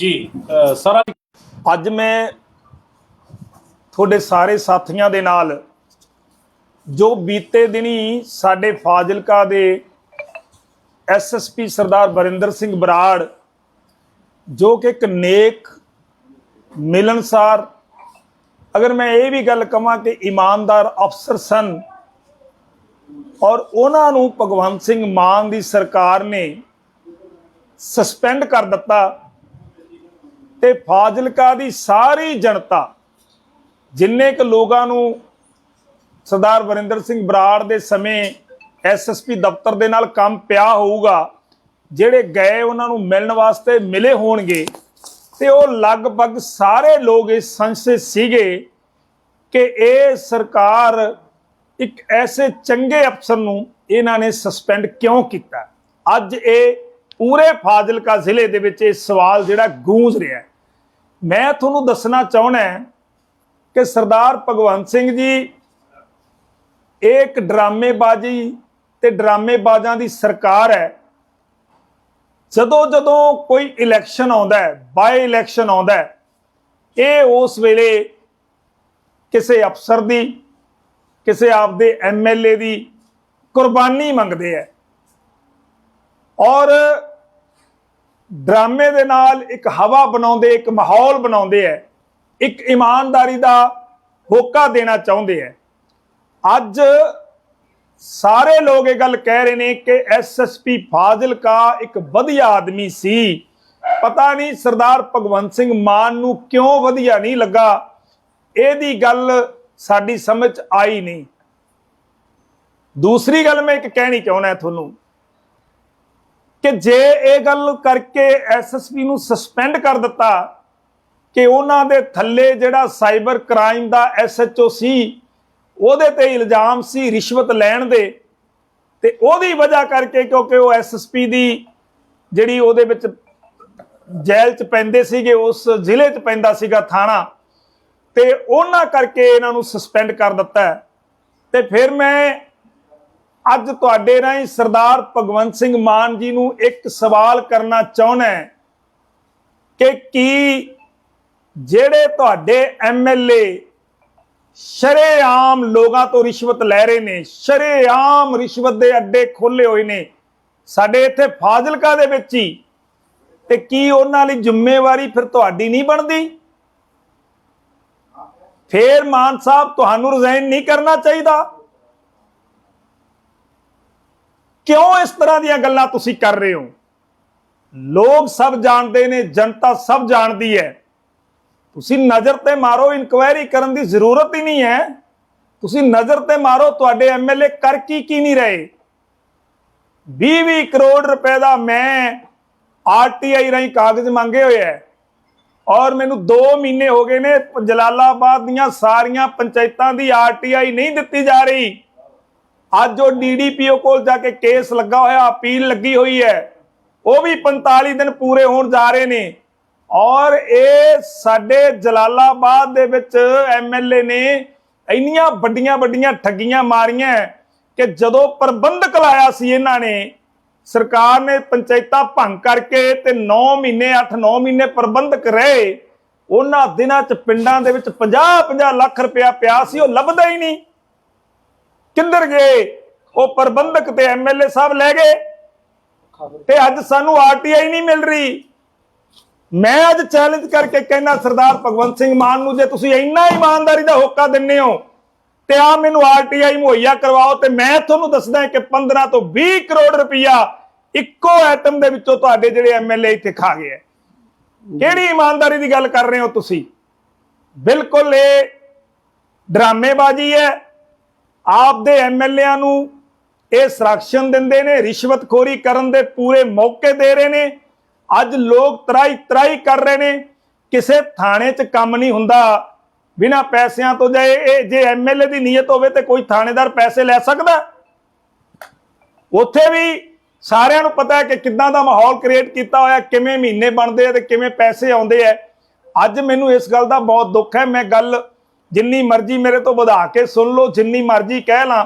ਜੀ ਸਾਰਾ ਅੱਜ ਮੈਂ ਤੁਹਾਡੇ ਸਾਰੇ ਸਾਥੀਆਂ ਦੇ ਨਾਲ ਜੋ ਬੀਤੇ ਦਿਨੀ ਸਾਡੇ ਫਾਜ਼ਿਲਕਾ ਦੇ ਐਸਐਸਪੀ ਸਰਦਾਰ ਬਰਿੰਦਰ ਸਿੰਘ ਬਰਾੜ, ਜੋ ਕਿ ਇੱਕ ਨੇਕ ਮਿਲਨਸਾਰ, ਅਗਰ ਮੈਂ ਇਹ ਵੀ ਗੱਲ ਕਹਾਂ ਕਿ ਇਮਾਨਦਾਰ ਅਫਸਰ ਸਨ ਔਰ ਉਹਨਾਂ ਨੂੰ ਭਗਵੰਤ ਸਿੰਘ ਮਾਨ ਦੀ ਸਰਕਾਰ ਨੇ ਸਸਪੈਂਡ ਕਰ ਦਿੱਤਾ ਤੇ ਫਾਜ਼ਿਲਕਾ ਦੀ ਸਾਰੀ ਜਨਤਾ, ਜਿੰਨੇ ਕੁ ਲੋਕਾਂ ਨੂੰ ਸਰਦਾਰ ਵਰਿੰਦਰ ਸਿੰਘ ਬਰਾੜ ਦੇ ਸਮੇਂ ਐਸਐਸਪੀ ਦਫ਼ਤਰ ਦੇ ਨਾਲ ਕੰਮ ਪਿਆ ਹੋਊਗਾ, ਜਿਹੜੇ ਗਏ ਉਹਨਾਂ ਨੂੰ ਮਿਲਣ ਵਾਸਤੇ ਮਿਲੇ ਹੋਣਗੇ, ਤੇ ਉਹ ਲਗਭਗ ਸਾਰੇ ਲੋਕ ਇਸ ਸੰਸ਼ੇ ਸੀਗੇ ਕਿ ਇਹ ਸਰਕਾਰ ਇੱਕ ਐਸੇ ਚੰਗੇ ਅਫਸਰ ਨੂੰ ਇਹਨਾਂ ਨੇ ਸਸਪੈਂਡ ਕਿਉਂ ਕੀਤਾ? ਅੱਜ ਇਹ ਪੂਰੇ ਫਾਜ਼ਿਲਕਾ ਜ਼ਿਲ੍ਹੇ ਦੇ ਵਿੱਚ ਇਹ ਸਵਾਲ ਜਿਹੜਾ ਗੂੰਜ ਰਿਹਾ ਹੈ। ਮੈਂ ਤੁਹਾਨੂੰ ਦੱਸਣਾ ਚਾਹਣਾ ਕਿ ਸਰਦਾਰ ਭਗਵੰਤ ਸਿੰਘ ਜੀ, ਇਹ ਇੱਕ ਡਰਾਮੇਬਾਜ਼ੀ ਤੇ ਡਰਾਮੇਬਾਜ਼ਾਂ ਦੀ ਸਰਕਾਰ ਹੈ। ਜਦੋਂ ਜਦੋਂ ਕੋਈ ਇਲੈਕਸ਼ਨ ਆਉਂਦਾ ਹੈ ਬਾਈ ਇਲੈਕਸ਼ਨ ਆਉਂਦਾ ਹੈ, ਇਹ ਉਸ ਵੇਲੇ ਕਿਸੇ ਅਫਸਰ ਦੀ, ਕਿਸੇ ਆਪਦੇ ਐਮਐਲਏ ਦੀ ਕੁਰਬਾਨੀ ਮੰਗਦੇ ਹੈ। ਔਰ ਡਰਾਮੇ ਦੇ ਨਾਲ ਇੱਕ ਹਵਾ ਬਣਾਉਂਦੇ, ਇੱਕ ਮਾਹੌਲ ਬਣਾਉਂਦੇ ਹੈ ਇੱਕ ਇਮਾਨਦਾਰੀ ਦਾ ਹੋਕਾ ਦੇਣਾ ਚਾਹੁੰਦੇ ਹੈ ਅੱਜ ਸਾਰੇ ਲੋਕ ਇਹ ਗੱਲ ਕਹਿ ਰਹੇ ਨੇ ਕਿ ਐਸਐਸਪੀ ਫਾਜ਼ਿਲਕਾ ਇੱਕ ਵਧੀਆ ਆਦਮੀ ਸੀ। ਪਤਾ ਨਹੀਂ ਸਰਦਾਰ ਭਗਵੰਤ ਸਿੰਘ ਮਾਨ ਨੂੰ ਕਿਉਂ ਵਧੀਆ ਨਹੀਂ ਲੱਗਾ। ਇਹਦੀ ਗੱਲ ਸਾਡੀ ਸਮਝ 'ਚ ਆਈ ਨਹੀਂ। ਦੂਸਰੀ ਗੱਲ ਮੈਂ ਇੱਕ ਕਹਿਣੀ ਚਾਹੁੰਦਾ ਤੁਹਾਨੂੰ। ਕਿ ਜੇ ਇਹ ਗੱਲ ਕਰਕੇ ਐਸਐਸਪੀ ਨੂੰ ਸਸਪੈਂਡ ਕਰ ਦਿੱਤਾ ਕਿ ਉਹਨਾਂ ਦੇ ਥੱਲੇ ਜਿਹੜਾ ਸਾਈਬਰ ਕ੍ਰਾਈਮ ਦਾ ਐਸਐਚਓ ਸੀ, ਉਹਦੇ ਤੇ ਇਲਜ਼ਾਮ ਸੀ ਰਿਸ਼ਵਤ ਲੈਣ ਦੇ, ਤੇ ਉਹਦੀ ਵਜ੍ਹਾ ਕਰਕੇ ਕਿਉਂਕਿ ਉਹ ਐਸਐਸਪੀ ਦੀ ਜਿਹੜੀ ਉਹਦੇ ਵਿੱਚ ਜੇਲ੍ਹ 'ਚ ਪੈਂਦੇ ਸੀਗੇ, ਉਸ ਜ਼ਿਲ੍ਹੇ 'ਚ ਪੈਂਦਾ ਸੀਗਾ ਥਾਣਾ, ਤੇ ਉਹਨਾਂ ਕਰਕੇ ਇਹਨਾਂ ਨੂੰ ਸਸਪੈਂਡ ਕਰ ਦਿੱਤਾ ਹੈ। ਤੇ ਫਿਰ ਮੈਂ ਅੱਜ ਤੁਹਾਡੇ ਰਾਹੀਂ ਸਰਦਾਰ ਭਗਵੰਤ ਸਿੰਘ ਮਾਨ ਜੀ ਨੂੰ ਇੱਕ ਸਵਾਲ ਕਰਨਾ ਚਾਹੁੰਦਾ ਕਿ ਕੀ ਜਿਹੜੇ ਤੁਹਾਡੇ ਐਮਐਲਏ ਸ਼ਰੇਆਮ ਲੋਕਾਂ ਤੋਂ ਰਿਸ਼ਵਤ ਲੈ ਰਹੇ ਨੇ, ਸ਼ਰੇਆਮ ਰਿਸ਼ਵਤ ਦੇ ਅੱਡੇ ਖੋਲੇ ਹੋਏ ਨੇ, ਸਾਡੇ ਇੱਥੇ ਫਾਜ਼ਿਲਕਾ ਦੇ ਵਿੱਚ ਹੀ, ਤੇ ਕੀ ਉਹਨਾਂ ਲਈ ਜ਼ਿੰਮੇਵਾਰੀ ਫਿਰ ਤੁਹਾਡੀ ਨਹੀਂ ਬਣਦੀ? ਫੇਰ ਮਾਨ ਸਾਹਿਬ, ਤੁਹਾਨੂੰ ਰਿਜ਼ਾਈਨ ਨਹੀਂ ਕਰਨਾ ਚਾਹੀਦਾ। ਕਿਉਂ ਇਸ ਤਰ੍ਹਾਂ ਦੀਆਂ ਗੱਲਾਂ ਤੁਸੀਂ ਕਰ ਰਹੇ ਹੋ? ਲੋਕ ਸਭ ਜਾਣਦੇ ਨੇ, ਜਨਤਾ ਸਭ ਜਾਣਦੀ ਹੈ। ਤੁਸੀਂ ਨਜ਼ਰ ਤੇ ਮਾਰੋ, ਇਨਕੁਆਇਰੀ ਕਰਨ ਦੀ ਜ਼ਰੂਰਤ ਹੀ ਨਹੀਂ ਹੈ। ਤੁਸੀਂ ਨਜ਼ਰ ਤੇ ਮਾਰੋ, ਤੁਹਾਡੇ ਐਮਐਲਏ ਕਰ ਕੀ ਕੀ ਨਹੀਂ ਰਹੇ। 20-20 ਕਰੋੜ ਰੁਪਏ ਦਾ ਮੈਂ ਆਰਟੀਆਈ ਰਾਹੀਂ ਕਾਗਜ਼ ਮੰਗੇ ਹੋਏ ਹੈ। ਔਰ ਮੈਨੂੰ 2 ਮਹੀਨੇ ਹੋ ਗਏ ਨੇ, ਜਲਾਲਾਬਾਦ ਦੀਆਂ ਸਾਰੀਆਂ ਪੰਚਾਇਤਾਂ ਦੀ ਆਰਟੀਆਈ ਨਹੀਂ ਦਿੱਤੀ ਜਾ ਰਹੀ। ਅੱਜ ਉਹ ਡੀਡੀਪੀਓ ਕੋਲ ਜਾ ਕੇ ਕੇਸ ਲੱਗਾ ਹੋਇਆ, ਅਪੀਲ ਲੱਗੀ ਹੋਈ ਹੈ। ਉਹ ਵੀ 45 ਦਿਨ ਪੂਰੇ ਹੋਣ ਜਾ ਰਹੇ ਨੇ। ਔਰ ਇਹ ਸਾਡੇ ਜਲਾਲਾਬਾਦ ਦੇ ਵਿੱਚ ਐਮਐਲਏ ਨੇ ਇੰਨੀਆਂ ਵੱਡੀਆਂ ਵੱਡੀਆਂ ਠੱਗੀਆਂ ਮਾਰੀਆਂ ਕਿ ਜਦੋਂ ਪ੍ਰਬੰਧਕ ਲਾਇਆ ਸੀ ਇਹਨਾਂ ਨੇ, ਸਰਕਾਰ ਨੇ ਪੰਚਾਇਤਾਂ ਭੰਗ ਕਰਕੇ ਤੇ 9 ਮਹੀਨੇ 8-9 ਮਹੀਨੇ ਪ੍ਰਬੰਧਕ ਰਹੇ। ਉਹਨਾਂ ਦਿਨਾਂ 'ਚ ਪਿੰਡਾਂ ਦੇ ਵਿੱਚ 50-50 ਲੱਖ ਰੁਪਇਆ ਪਿਆ ਸੀ, ਉਹ ਲੱਭਦਾ ਹੀ ਨਹੀਂ। ਕਿੱਧਰ ਗਏ? ਉਹ ਪ੍ਰਬੰਧਕ ਤੇ ਐਮਐਲਏ ਸਾਹਿਬ ਲੈ ਗਏ। ਤੇ ਅੱਜ ਸਾਨੂੰ ਆਰਟੀਆਈ ਨਹੀਂ ਮਿਲ ਰਹੀ। ਮੈਂ ਅੱਜ ਚੈਲੰਜ ਕਰਕੇ ਕਹਿੰਦਾ, ਸਰਦਾਰ ਭਗਵੰਤ ਸਿੰਘ ਮਾਨ ਨੂੰ, ਜੇ ਤੁਸੀਂ ਇੰਨਾ ਇਮਾਨਦਾਰੀ ਦਾ ਹੋਕਾ ਦਿੰਨੇ ਹੋ, ਤੇ ਆ ਮੈਨੂੰ ਆਰਟੀਆਈ ਮੁਹੱਈਆ ਕਰਵਾਓ, ਤੇ ਮੈਂ ਤੁਹਾਨੂੰ ਦੱਸਦਾ ਕਿ 15 ਤੋਂ 20 ਕਰੋੜ ਰੁਪਇਆ ਇੱਕੋ ਐਟਮ ਦੇ ਵਿੱਚੋਂ ਤੁਹਾਡੇ ਜਿਹੜੇ ਐਮਐਲਏ ਇੱਥੇ ਖਾ ਗਏ ਹੈ। ਕਿਹੜੀ ਇਮਾਨਦਾਰੀ ਦੀ ਗੱਲ ਕਰ ਰਹੇ ਹੋ ਤੁਸੀਂ? ਬਿਲਕੁਲ ਇਹ ਡਰਾਮੇਬਾਜ਼ੀ ਹੈ। ਆਪਦੇ ਐਮਐਲਏਆਂ ਨੂੰ ਇਹ ਸੰਰਕਸ਼ਣ ਦਿੰਦੇ ਨੇ, ਰਿਸ਼ਵਤਖੋਰੀ ਕਰਨ ਦੇ ਪੂਰੇ ਮੌਕੇ ਦੇ ਰਹੇ ਨੇ। ਅੱਜ ਲੋਕ ਤਰਾਈ ਤਰਾਈ ਕਰ ਰਹੇ ਨੇ। ਕਿਸੇ ਥਾਣੇ 'ਚ ਕੰਮ ਨਹੀਂ ਹੁੰਦਾ। ਬਿਨਾ ਪੈਸਿਆਂ ਤੋਂ ਜੇ ਇਹ ਜੇ ਐਮਐਲਏ ਦੀ ਨੀਅਤ ਹੋਵੇ ਤੇ ਕੋਈ ਥਾਣੇਦਾਰ ਪੈਸੇ ਲੈ ਸਕਦਾ। ਉੱਥੇ ਵੀ ਸਾਰਿਆਂ ਨੂੰ ਪਤਾ ਹੈ ਕਿ ਕਿੱਦਾਂ ਦਾ ਮਾਹੌਲ ਕ੍ਰੀਏਟ ਕੀਤਾ ਹੋਇਆ, ਕਿਵੇਂ ਮਹੀਨੇ ਬਣਦੇ ਆ ਤੇ ਕਿਵੇਂ ਪੈਸੇ ਆਉਂਦੇ ਆ। ਅੱਜ ਮੈਨੂੰ ਇਸ ਗੱਲ ਦਾ ਬਹੁਤ ਦੁੱਖ ਹੈ। ਮੈਂ ਗੱਲ ਜਿੰਨੀ ਮਰਜ਼ੀ ਮੇਰੇ ਤੋਂ ਵਧਾ ਕੇ ਸੁਣ ਲਓ, ਜਿੰਨੀ ਮਰਜ਼ੀ ਕਹਿ ਲਾਂ,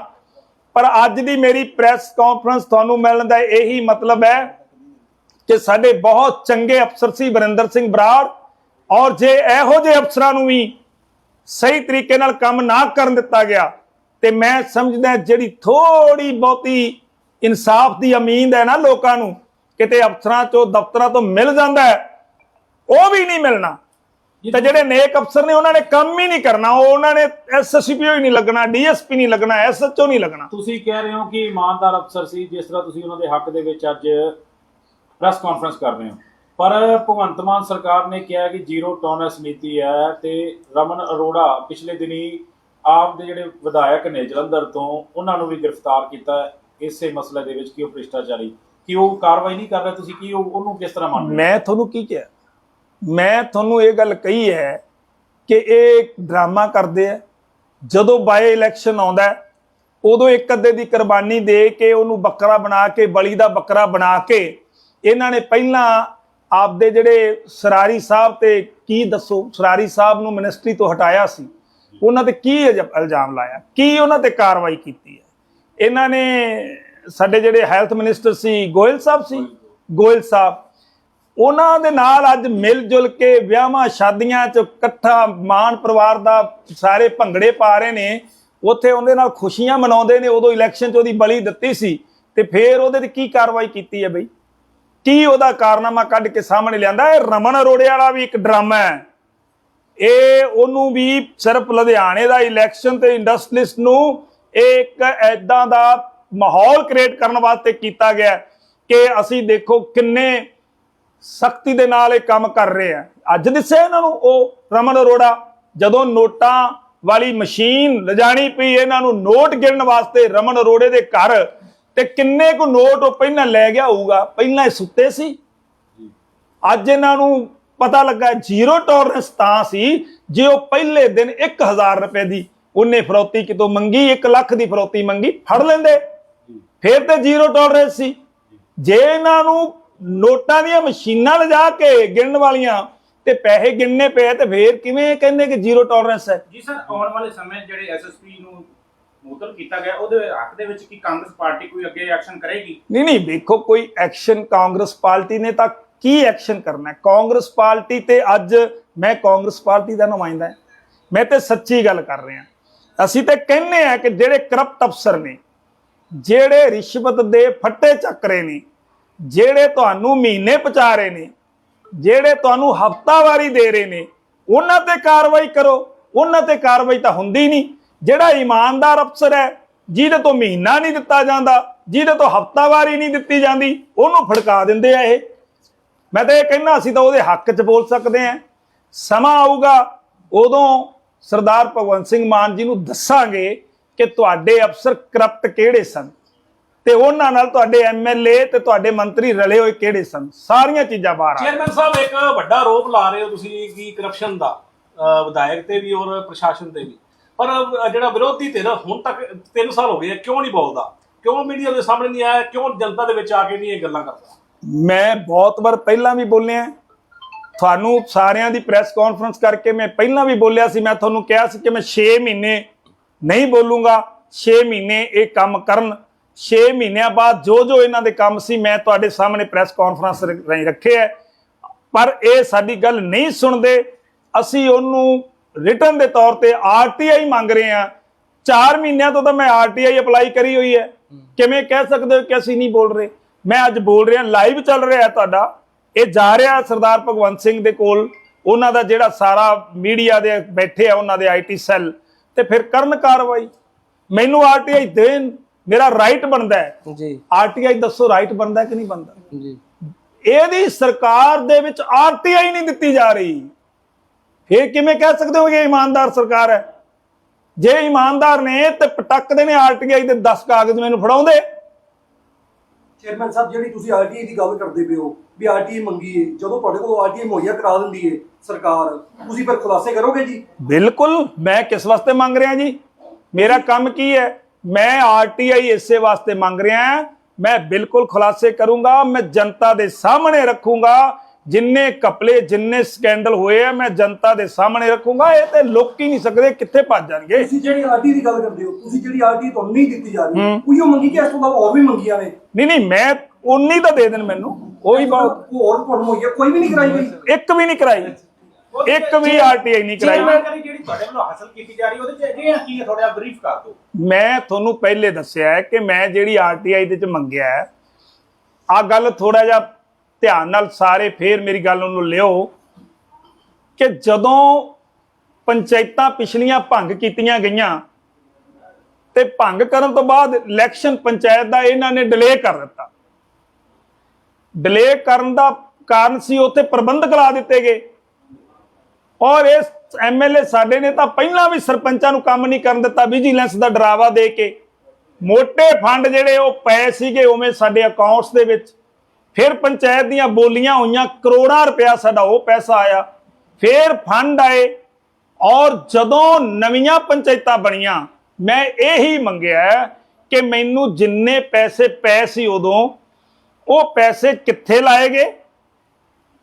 ਪਰ ਅੱਜ ਦੀ ਮੇਰੀ ਪ੍ਰੈਸ ਕਾਨਫਰੰਸ ਤੁਹਾਨੂੰ ਮਿਲਣ ਦਾ ਇਹੀ ਮਤਲਬ ਹੈ ਕਿ ਸਾਡੇ ਬਹੁਤ ਚੰਗੇ ਅਫਸਰ ਸੀ ਵਰਿੰਦਰ ਸਿੰਘ ਬਰਾੜ, ਔਰ ਜੇ ਇਹੋ ਜਿਹੇ ਅਫਸਰਾਂ ਨੂੰ ਵੀ ਸਹੀ ਤਰੀਕੇ ਨਾਲ ਕੰਮ ਨਾ ਕਰਨ ਦਿੱਤਾ ਗਿਆ, ਤੇ ਮੈਂ ਸਮਝਦਾ ਜਿਹੜੀ ਥੋੜੀ ਬਹੁਤੀ ਇਨਸਾਫ ਦੀ ਉਮੀਦ ਹੈ ਨਾ ਲੋਕਾਂ ਨੂੰ, ਕਿਤੇ ਅਫਸਰਾਂ ਚੋਂ ਦਫ਼ਤਰਾਂ ਤੋਂ ਮਿਲ ਜਾਂਦਾ ਉਹ ਵੀ ਨਹੀਂ ਮਿਲਣਾ। ਤੇ ਜਿਹੜੇ ਨੇਕ ਅਫਸਰ ਨੇ ਉਹਨਾਂ ਨੇ ਕੰਮ ਹੀ ਨਹੀਂ ਕਰਨਾ। ਉਹ ਉਹਨਾਂ ਨੇ ਐਸਐਸਪੀਓ ਹੀ ਨਹੀਂ ਲੱਗਣਾ ਡੀਐਸਪੀ ਨਹੀਂ ਲੱਗਣਾ ਐਸਐਚਓ ਨਹੀਂ ਲੱਗਣਾ। ਤੁਸੀਂ ਕਹਿ ਰਹੇ ਹੋ ਕਿ ਇਮਾਨਦਾਰ ਅਫਸਰ ਸੀ ਜਿਸ ਤਰ੍ਹਾਂ ਤੁਸੀਂ ਉਹਨਾਂ ਦੇ ਹੱਕ ਦੇ ਵਿੱਚ ਅੱਜ ਪ੍ਰੈਸ ਕਾਨਫਰੰਸ ਕਰ ਰਹੇ ਹੋ। ਪਰ ਭਗਵੰਤ ਮਾਨ ਸਰਕਾਰ ਨੇ ਕਿਹਾ ਕਿ ਜ਼ੀਰੋ ਟੋਲਰੈਂਸ ਨੀਤੀ ਹੈ ਤੇ ਰਮਨ ਅਰੋੜਾ ਪਿਛਲੇ ਦਿਨੀ ਆਪ ਦੇ ਜਿਹੜੇ ਵਿਧਾਇਕ ਨੇ ਜਲੰਧਰ ਤੋਂ ਉਹਨਾਂ ਨੂੰ ਵੀ ਗ੍ਰਿਫਤਾਰ ਕੀਤਾ। ਇਸੇ ਮਸਲੇ ਦੇ ਵਿੱਚ ਕਿ ਉਹ ਭ੍ਰਿਸ਼ਟਾਚਾਰੀ ਕਿ ਉਹ ਕਾਰਵਾਈ ਨਹੀਂ ਕਰ ਰਹੇ? ਤੁਸੀਂ ਕੀ ਉਹ ਉਹਨੂੰ ਕਿਸ ਤਰ੍ਹਾਂ ਮੰਨ ਰਹੇ ਹੋ? ਮੈਂ ਤੁਹਾਨੂੰ ਕੀ ਕਿਹਾ? ਮੈਂ ਤੁਹਾਨੂੰ ਇਹ ਗੱਲ ਕਹੀ ਹੈ ਕਿ ਇਹ ਡਰਾਮਾ ਕਰਦੇ ਆ। ਜਦੋਂ ਬਾਏ ਇਲੈਕਸ਼ਨ ਆਉਂਦਾ ਉਦੋਂ ਇੱਕ ਅੱਧੇ ਦੀ ਕੁਰਬਾਨੀ ਦੇ ਕੇ ਉਹਨੂੰ ਬੱਕਰਾ ਬਣਾ ਕੇ, ਬਲੀ ਦਾ ਬੱਕਰਾ ਬਣਾ ਕੇ ਇਹਨਾਂ ਨੇ ਪਹਿਲਾਂ ਆਪਦੇ ਜਿਹੜੇ ਸਰਾਰੀ ਸਾਹਿਬ ਤੇ ਕੀ ਦੱਸੋ, ਸਰਾਰੀ ਸਾਹਿਬ ਨੂੰ ਮਿਨਿਸਟਰੀ ਤੋਂ ਹਟਾਇਆ ਸੀ। ਉਹਨਾਂ ਤੇ ਕੀ ਇਲਜ਼ਾਮ ਲਾਇਆ? ਕੀ ਉਹਨਾਂ ਤੇ ਕਾਰਵਾਈ ਕੀਤੀ ਹੈ? ਇਹਨਾਂ ਨੇ ਸਾਡੇ ਜਿਹੜੇ ਹੈਲਥ ਮਿਨਿਸਟਰ ਸੀ, ਗੋਇਲ ਸਾਹਿਬ ਸੀ? ਗੋਇਲ ਸਾਹਿਬ। ਉਹਨਾਂ ਦੇ ਨਾਲ ਅੱਜ ਮਿਲ ਜੁਲ ਕੇ ਵਿਆਹਾਂ ਸ਼ਾਦੀਆਂ ਚ ਇਕੱਠਾ ਮਾਨ ਪਰਿਵਾਰ ਦਾ ਸਾਰੇ ਭੰਗੜੇ ਪਾ ਰਹੇ ਨੇ। ਉੱਥੇ ਉਹਦੇ ਨਾਲ ਖੁਸ਼ੀਆਂ ਮਨਾਉਂਦੇ ਨੇ। ਉਦੋਂ ਇਲੈਕਸ਼ਨ ਚ ਉਹਦੀ ਬਲੀ ਦਿੱਤੀ ਸੀ। ਤੇ ਫੇਰ ਉਹਦੇ ਤੇ ਕੀ ਕਾਰਵਾਈ ਕੀਤੀ ਹੈ ਬਈ? ਕੀ ਉਹਦਾ ਕਾਰਨਾਮਾ ਕੱਢ ਕੇ ਸਾਹਮਣੇ ਲਿਆਂਦਾ? ਇਹ ਰਮਨ ਅਰੋੜੇ ਵਾਲਾ ਵੀ ਇੱਕ ਡਰਾਮਾ ਹੈ। ਇਹ ਉਹਨੂੰ ਵੀ ਸਿਰਫ ਲੁਧਿਆਣੇ ਦਾ ਇਲੈਕਸ਼ਨ ਤੇ ਇੰਡਸਟਰੀਲਿਸਟ ਨੂੰ ਇਹ ਇੱਕ ਐਦਾਂ ਦਾ ਮਾਹੌਲ ਕ੍ਰੀਏਟ ਕਰਨ ਵਾਸਤੇ ਕੀਤਾ ਗਿਆ ਕਿ ਅਸੀਂ ਦੇਖੋ ਕਿੰਨੇ ਸਖਤੀ ਦੇ ਨਾਲ ਇਹ ਕੰਮ ਕਰ ਰਹੇ ਆ। ਅੱਜ ਦਿਸੇ ਇਹਨਾਂ ਨੂੰ ਉਹ ਰਮਨ ਅਰੋੜਾ ਜਦੋਂ ਨੋਟਾਂ ਵਾਲੀ ਮਸ਼ੀਨ ਲਿਜਾਣੀ ਪਈ ਇਹਨਾਂ ਨੂੰ ਨੋਟ ਗਿਣਨ ਵਾਸਤੇ ਰਮਨ ਅਰੋੜੇ ਦੇ ਘਰ ਤੇ ਕਿੰਨੇ ਕੁ ਨੋਟ ਉਹ ਪਹਿਲਾਂ ਲੈ ਗਿਆ ਹੋਊਗਾ? ਪਹਿਲਾਂ ਇਹ ਸੁੱਤੇ ਸੀ। ਅੱਜ ਇਹਨਾਂ ਨੂੰ ਪਤਾ ਲੱਗਾ ਜ਼ੀਰੋ ਟੋਲਰੈਂਸ ਤਾਂ ਸੀ ਜੇ ਉਹ ਪਹਿਲੇ ਦਿਨ 1000 ਰੁਪਏ ਦੀ ਉਹਨੇ ਫਰੌਤੀ ਕਿਤੋਂ ਮੰਗੀ 1 ਲੱਖ ਦੀ ਫਰੌਤੀ ਮੰਗੀ ਫੜ ਲੈਂਦੇ। ਫਿਰ ਤੇ ਜ਼ੀਰੋ ਟੋਲਰੈਂਸ ਸੀ। ਜੇ ਇਹਨਾਂ ਨੂੰ ਨੋਟਾਂ ਦੀਆਂ ਮਸ਼ੀਨਾਂ ਲਿਜਾ ਕੇ ਗਿਣਨ ਵਾਲੀਆਂ ਤੇ ਪੈਸੇ ਗਿਣਨੇ ਪਏ ਤੇ ਫੇਰ ਕਿਵੇਂ ਕਹਿੰਦੇ ਕਿ ਜ਼ੀਰੋ ਟੋਲਰੈਂਸ ਹੈ? ਜੀ ਸਰ ਆਉਣ ਵਾਲੇ ਸਮੇਂ ਜਿਹੜੇ ਐਸਐਸਪੀ ਨੂੰ ਮੁਅਤਲ ਕੀਤਾ ਗਿਆ ਉਹਦੇ ਹੱਕ ਦੇ ਵਿੱਚ ਕੀ ਕਾਂਗਰਸ ਪਾਰਟੀ ਕੋਈ ਅੱਗੇ ਐਕਸ਼ਨ ਕਰੇਗੀ? ਨਹੀਂ ਨਹੀਂ ਵੇਖੋ ਕੋਈ ਐਕਸ਼ਨ ਕਾਂਗਰਸ ਪਾਰਟੀ ਨੇ ਤਾਂ ਕੀ ਐਕਸ਼ਨ ਕਰਨਾ ਹੈ? ਕਾਂਗਰਸ ਪਾਰਟੀ ਤੇ ਅੱਜ ਮੈਂ ਕਾਂਗਰਸ ਪਾਰਟੀ ਦਾ ਨੁਮਾਇੰਦਾ ਹਾਂ। ਮੈਂ ਤੇ ਸੱਚੀ ਗੱਲ ਕਰ ਰਿਹਾ ਅਸੀਂ ਤੇ ਕਹਿੰਨੇ ਆ ਕਿ ਜਿਹੜੇ ਕਰਪਟ ਅਫਸਰ ਨੇ ਜਿਹੜੇ ਰਿਸ਼ਵਤ ਦੇ ਫੱਟੇ ਚੱਕ ਰਹੇ ਨੇ ਜਿਹੜੇ ਤੁਹਾਨੂੰ ਮਹੀਨੇ ਪਚਾ ਰਹੇ ਨੇ, ਜਿਹੜੇ ਤੁਹਾਨੂੰ ਹਫਤਾਵਾਰੀ ਦੇ ਰਹੇ ਨੇ, ਉਹਨਾਂ ਤੇ ਕਾਰਵਾਈ ਕਰੋ। ਉਹਨਾਂ ਤੇ ਕਾਰਵਾਈ ਤਾਂ ਹੁੰਦੀ ਨਹੀਂ। ਜਿਹੜਾ ਇਮਾਨਦਾਰ ਅਫਸਰ ਹੈ, ਜਿਹਦੇ ਤੋਂ ਮਹੀਨਾ ਨਹੀਂ ਦਿੱਤਾ ਜਾਂਦਾ, ਜਿਹਦੇ ਤੋਂ ਹਫਤਾਵਾਰੀ ਨਹੀਂ ਦਿੱਤੀ ਜਾਂਦੀ, ਉਹਨੂੰ ਫੜਕਾ ਦਿੰਦੇ ਆ ਇਹ। ਮੈਂ ਤਾਂ ਇਹ ਕਹਿੰਦਾ, ਅਸੀਂ ਤਾਂ ਉਹਦੇ ਹੱਕ 'ਚ ਬੋਲ ਸਕਦੇ ਹਾਂ। ਸਮਾਂ ਆਊਗਾ, ਉਦੋਂ ਸਰਦਾਰ ਭਗਵੰਤ ਸਿੰਘ ਮਾਨ ਜੀ ਨੂੰ ਦੱਸਾਂਗੇ ਕਿ ਤੁਹਾਡੇ ਅਫਸਰ ਕਰਪਟ ਕਿਹੜੇ ਸਨ। ਤੇ ਉਹਨਾਂ ਨਾਲ ਤੁਹਾਡੇ ਐਮਐਲਏ ਤੇ ਤੁਹਾਡੇ ਮੰਤਰੀ ਰਲੇ ਹੋਏ ਕਿਹੜੇ ਸਨ? ਸਾਰੀਆਂ ਚੀਜ਼ਾਂ ਬਾਹਰ ਆ ਚੇਅਰਮੈਨ ਸਾਹਿਬ ਇੱਕ ਵੱਡਾ ਆਰੋਪ ਲਾ ਰਹੇ ਹੋ ਤੁਸੀਂ ਕਿ ਕਰਪਸ਼ਨ ਦਾ ਵਿਧਾਇਕ ਤੇ ਵੀ ਔਰ ਪ੍ਰਸ਼ਾਸਨ ਤੇ ਵੀ। ਪਰ ਜਿਹੜਾ ਵਿਰੋਧੀ ਧਿਰ ਹੁਣ ਤੱਕ 3 ਸਾਲ ਹੋ ਗਏ ਕਿਉਂ ਨਹੀਂ ਬੋਲਦਾ? ਕਿਉਂ ਮੀਡੀਆ ਦੇ ਸਾਹਮਣੇ ਨਹੀਂ ਆਇਆ? ਕਿਉਂ ਜਨਤਾ ਦੇ ਵਿੱਚ ਆ ਕੇ ਨਹੀਂ ਇਹ ਗੱਲਾਂ ਕਰਦਾ? ਮੈਂ ਬਹੁਤ ਵਾਰ ਪਹਿਲਾਂ ਵੀ ਬੋਲਿਆ ਤੁਹਾਨੂੰ ਸਾਰਿਆਂ ਦੀ ਪ੍ਰੈਸ ਕਾਨਫਰੰਸ ਕਰਕੇ ਮੈਂ ਪਹਿਲਾਂ ਵੀ ਬੋਲਿਆ ਸੀ। ਮੈਂ ਤੁਹਾਨੂੰ ਕਿਹਾ ਸੀ ਕਿ ਮੈਂ 6 ਮਹੀਨੇ ਨਹੀਂ ਬੋਲੂੰਗਾ। 6 ਮਹੀਨੇ ਇਹ ਕੰਮ ਕਰਨ 6 ਮਹੀਨਿਆਂ ਬਾਅਦ ਜੋ ਜੋ ਇਹਨਾਂ ਦੇ ਕੰਮ ਸੀ, ਮੈਂ ਤੁਹਾਡੇ ਸਾਹਮਣੇ ਪ੍ਰੈਸ ਕਾਨਫਰੰਸ ਰਾਹੀਂ ਰੱਖੇ ਹੈ ਪਰ ਇਹ ਸਾਡੀ ਗੱਲ ਨਹੀਂ ਸੁਣਦੇ। ਅਸੀਂ ਉਹਨੂੰ ਰਿਟਰਨ ਦੇ ਤੌਰ ਤੇ ਆਰਟੀਆਈ ਮੰਗ ਰਹੇ ਹਾਂ। 4 ਮਹੀਨਿਆਂ ਤੋਂ ਤਾਂ ਮੈਂ ਆਰਟੀਆਈ ਅਪਲਾਈ ਕਰੀ ਹੋਈ ਹੈ ਕਿਵੇਂ ਕਹਿ ਸਕਦੇ ਹੋ ਕਿ ਅਸੀਂ ਨਹੀਂ ਬੋਲ ਰਹੇ? ਮੈਂ ਅੱਜ ਬੋਲ ਰਿਹਾ ਲਾਈਵ ਚੱਲ ਰਿਹਾ ਤੁਹਾਡਾ। ਇਹ ਜਾ ਰਿਹਾ ਸਰਦਾਰ ਭਗਵੰਤ ਸਿੰਘ ਦੇ ਕੋਲ। ਉਹਨਾਂ ਦਾ ਜਿਹੜਾ ਸਾਰਾ ਮੀਡੀਆ ਦੇ ਬੈਠੇ ਆ, ਉਹਨਾਂ ਦੇ ਆਈਟੀ ਸੈੱਲ ਤੇ ਫਿਰ ਕਰਨ ਕਾਰਵਾਈ? ਮੈਨੂੰ ਆਰਟੀਆਈ ਦੇਣ। ਮੇਰਾ ਰਾਈਟ ਬਣਦਾ ਹੈ। ਜੀ। ਆਰਟੀਆਈ ਦੱਸੋ ਰਾਈਟ ਬਣਦਾ ਕਿ ਨਹੀਂ ਬਣਦਾ? ਜੀ। ਇਹਦੀ ਸਰਕਾਰ ਦੇ ਵਿੱਚ ਆਰਟੀਆਈ ਨਹੀਂ ਦਿੱਤੀ ਜਾ ਰਹੀ। ਫਿਰ ਕਿਵੇਂ ਕਹਿ ਸਕਦੇ ਹੋ ਕਿ ਇਹ ਇਮਾਨਦਾਰ ਸਰਕਾਰ ਹੈ? ਜੇ ਇਮਾਨਦਾਰ ਨੇ ਤੇ ਪਟਕਦੇ ਨੇ ਆਰਟੀਆਈ ਦੇ 10 ਕਾਗਜ਼ ਮੈਨੂੰ ਫੜਾਉਂਦੇ। ਚੇਅਰਮੈਨ ਸਾਹਿਬ ਜਿਹੜੀ ਤੁਸੀਂ ਆਰਟੀਆਈ ਦੀ ਗੱਲ ਕਰਦੇ ਪਏ ਹੋ ਵੀ ਆਰਟੀਆਈ ਮੰਗੀ ਏ ਜਦੋਂ ਤੁਹਾਡੇ ਕੋਲ ਆਰਟੀਆਈ ਮੁਹੱਈਆ ਕਰਾ ਦਿੰਦੀ ਏ ਸਰਕਾਰ ਤੁਸੀਂ ਫਿਰ ਖੁਲਾਸੇ ਕਰੋਗੇ ਜੀ? ਬਿਲਕੁਲ ਮੈਂ ਕਿਸ ਵਾਸਤੇ ਮੰਗ ਰਿਹਾ ਜੀ? ਮੇਰਾ ਕੰਮ ਕੀ ਹੈ? ਮੈਂ ਆਰਟੀਆਈ ਇਸੇ ਵਾਸਤੇ ਮੰਗ ਰਿਹਾ ਮੈਂ ਬਿਲਕੁਲ ਖੁਲਾਸੇ ਕਰੂੰਗਾ। ਮੈਂ ਜਨਤਾ ਦੇ ਸਾਹਮਣੇ ਰੱਖੂੰਗਾ। ਜਿੰਨੇ ਕਪਲੇ ਜਿੰਨੇ ਸਕੈਂਡਲ ਹੋਏ ਆ ਮੈਂ ਜਨਤਾ ਦੇ ਸਾਹਮਣੇ ਰੱਖੂੰਗਾ। ਇਹ ਤੇ ਲੁੱਕ ਹੀ ਨਹੀਂ ਸਕਦੇ ਕਿੱਥੇ ਭੱਜ ਜਾਣਗੇ। ਤੁਸੀਂ ਜਿਹੜੀ ਆਰਟੀ ਦੀ ਗੱਲ ਕਰਦੇ ਹੋ ਤੁਸੀਂ ਜਿਹੜੀ ਆਰਟੀ ਤੁਹਾਨੂੰ ਨਹੀਂ ਦਿੱਤੀ ਜਾ। ਰਹੀ ਕੋਈ ਉਹ ਮੰਗੀ ਕਿ ਇਸ ਤੋਂ ਇਲਾਵਾ ਹੋਰ ਵੀ ਮੰਗੀਆਂ ਨੇ? ਨਹੀਂ ਨਹੀਂ ਮੈਂ ਉਨੀ ਤਾਂ ਦੇ ਦੇਣ ਮੈਨੂੰ। ਉਹ ਬਹੁਤ ਹੋਰ ਤੁਹਾਨੂੰ ਮੁਹੱਈਆ ਕੋਈ ਵੀ ਨਹੀਂ ਕਰਾਈ ਗਈ ਇੱਕ ਵੀ ਨਹੀਂ ਕਰਾਈ। ਇੱਕ ਵੀ ਆਰਟੀਆਈ ਨਹੀਂ ਕਰਾਈ। ਜਾਣਕਾਰੀ ਜਿਹੜੀ ਤੁਹਾਡੇ ਵੱਲੋਂ ਹਾਸਲ ਕੀਤੀ ਜਾ ਰਹੀ ਉਹਦੇ ਚ ਅਜਿਹੀਆਂ ਕੀ ਹੈ? ਥੋੜਾ ਬਰੀਫ ਕਰ ਦਿਓ। ਮੈਂ ਤੁਹਾਨੂੰ ਪਹਿਲੇ ਦੱਸਿਆ ਹੈ ਕਿ ਮੈਂ ਜਿਹੜੀ ਆਰਟੀਆਈ ਦੇ ਚ ਮੰਗਿਆ ਹੈ ਆ ਗੱਲ ਥੋੜਾ ਜਿਹਾ ਧਿਆਨ ਨਾਲ ਸਾਰੇ ਫੇਰ ਮੇਰੀ ਗੱਲ ਨੂੰ ਲਿਓ ਕਿ ਜਦੋਂ ਪੰਚਾਇਤਾਂ ਪਿਛਲੀਆਂ ਭੰਗ ਕੀਤੀਆਂ ਗਈਆਂ ਤੇ ਭੰਗ ਕਰਨ ਤੋਂ ਬਾਅਦ ਇਲੈਕਸ਼ਨ ਪੰਚਾਇਤ ਦਾ ਇਹਨਾਂ ਨੇ ਡਿਲੇ ਕਰ ਦਿੱਤਾ। ਡਿਲੇ ਕਰਨ ਦਾ ਕਾਰਨ ਸੀ ਉੱਥੇ ਪ੍ਰਬੰਧਕ ਲਾ ਦਿੱਤੇ ਗਏ। ਔਰ ਇਸ ਐਮਐਲਏ ਸਾਡੇ ਨੇ ਤਾਂ ਪਹਿਲਾਂ ਵੀ ਸਰਪੰਚਾਂ ਨੂੰ ਕੰਮ ਨਹੀਂ ਕਰਨ ਦਿੱਤਾ ਵਿਜੀਲੈਂਸ ਦਾ ਡਰਾਵਾ ਦੇ ਕੇ। ਮੋٹے ਫੰਡ ਜਿਹੜੇ ਉਹ ਪਏ ਸੀਗੇ ਉਵੇਂ ਸਾਡੇ ਅਕਾਊਂਟਸ ਦੇ ਵਿੱਚ। ਫਿਰ ਪੰਚਾਇਤ ਦੀਆਂ ਬੋਲੀਆਂ ਹੋਈਆਂ, ਕਰੋੜਾਂ ਰੁਪਇਆ ਸਾਡਾ ਉਹ ਪੈਸਾ ਆਇਆ। ਫਿਰ ਫੰਡ ਆਏ ਔਰ ਜਦੋਂ ਨਵੀਆਂ ਪੰਚਾਇਤਾਂ ਬਣੀਆਂ, ਮੈਂ ਇਹੀ ਮੰਗਿਆ ਕਿ ਮੈਨੂੰ ਜਿੰਨੇ ਪੈਸੇ ਪਏ ਸੀ ਉਦੋਂ, ਉਹ ਪੈਸੇ ਕਿੱਥੇ ਲਾਏ ਗਏ?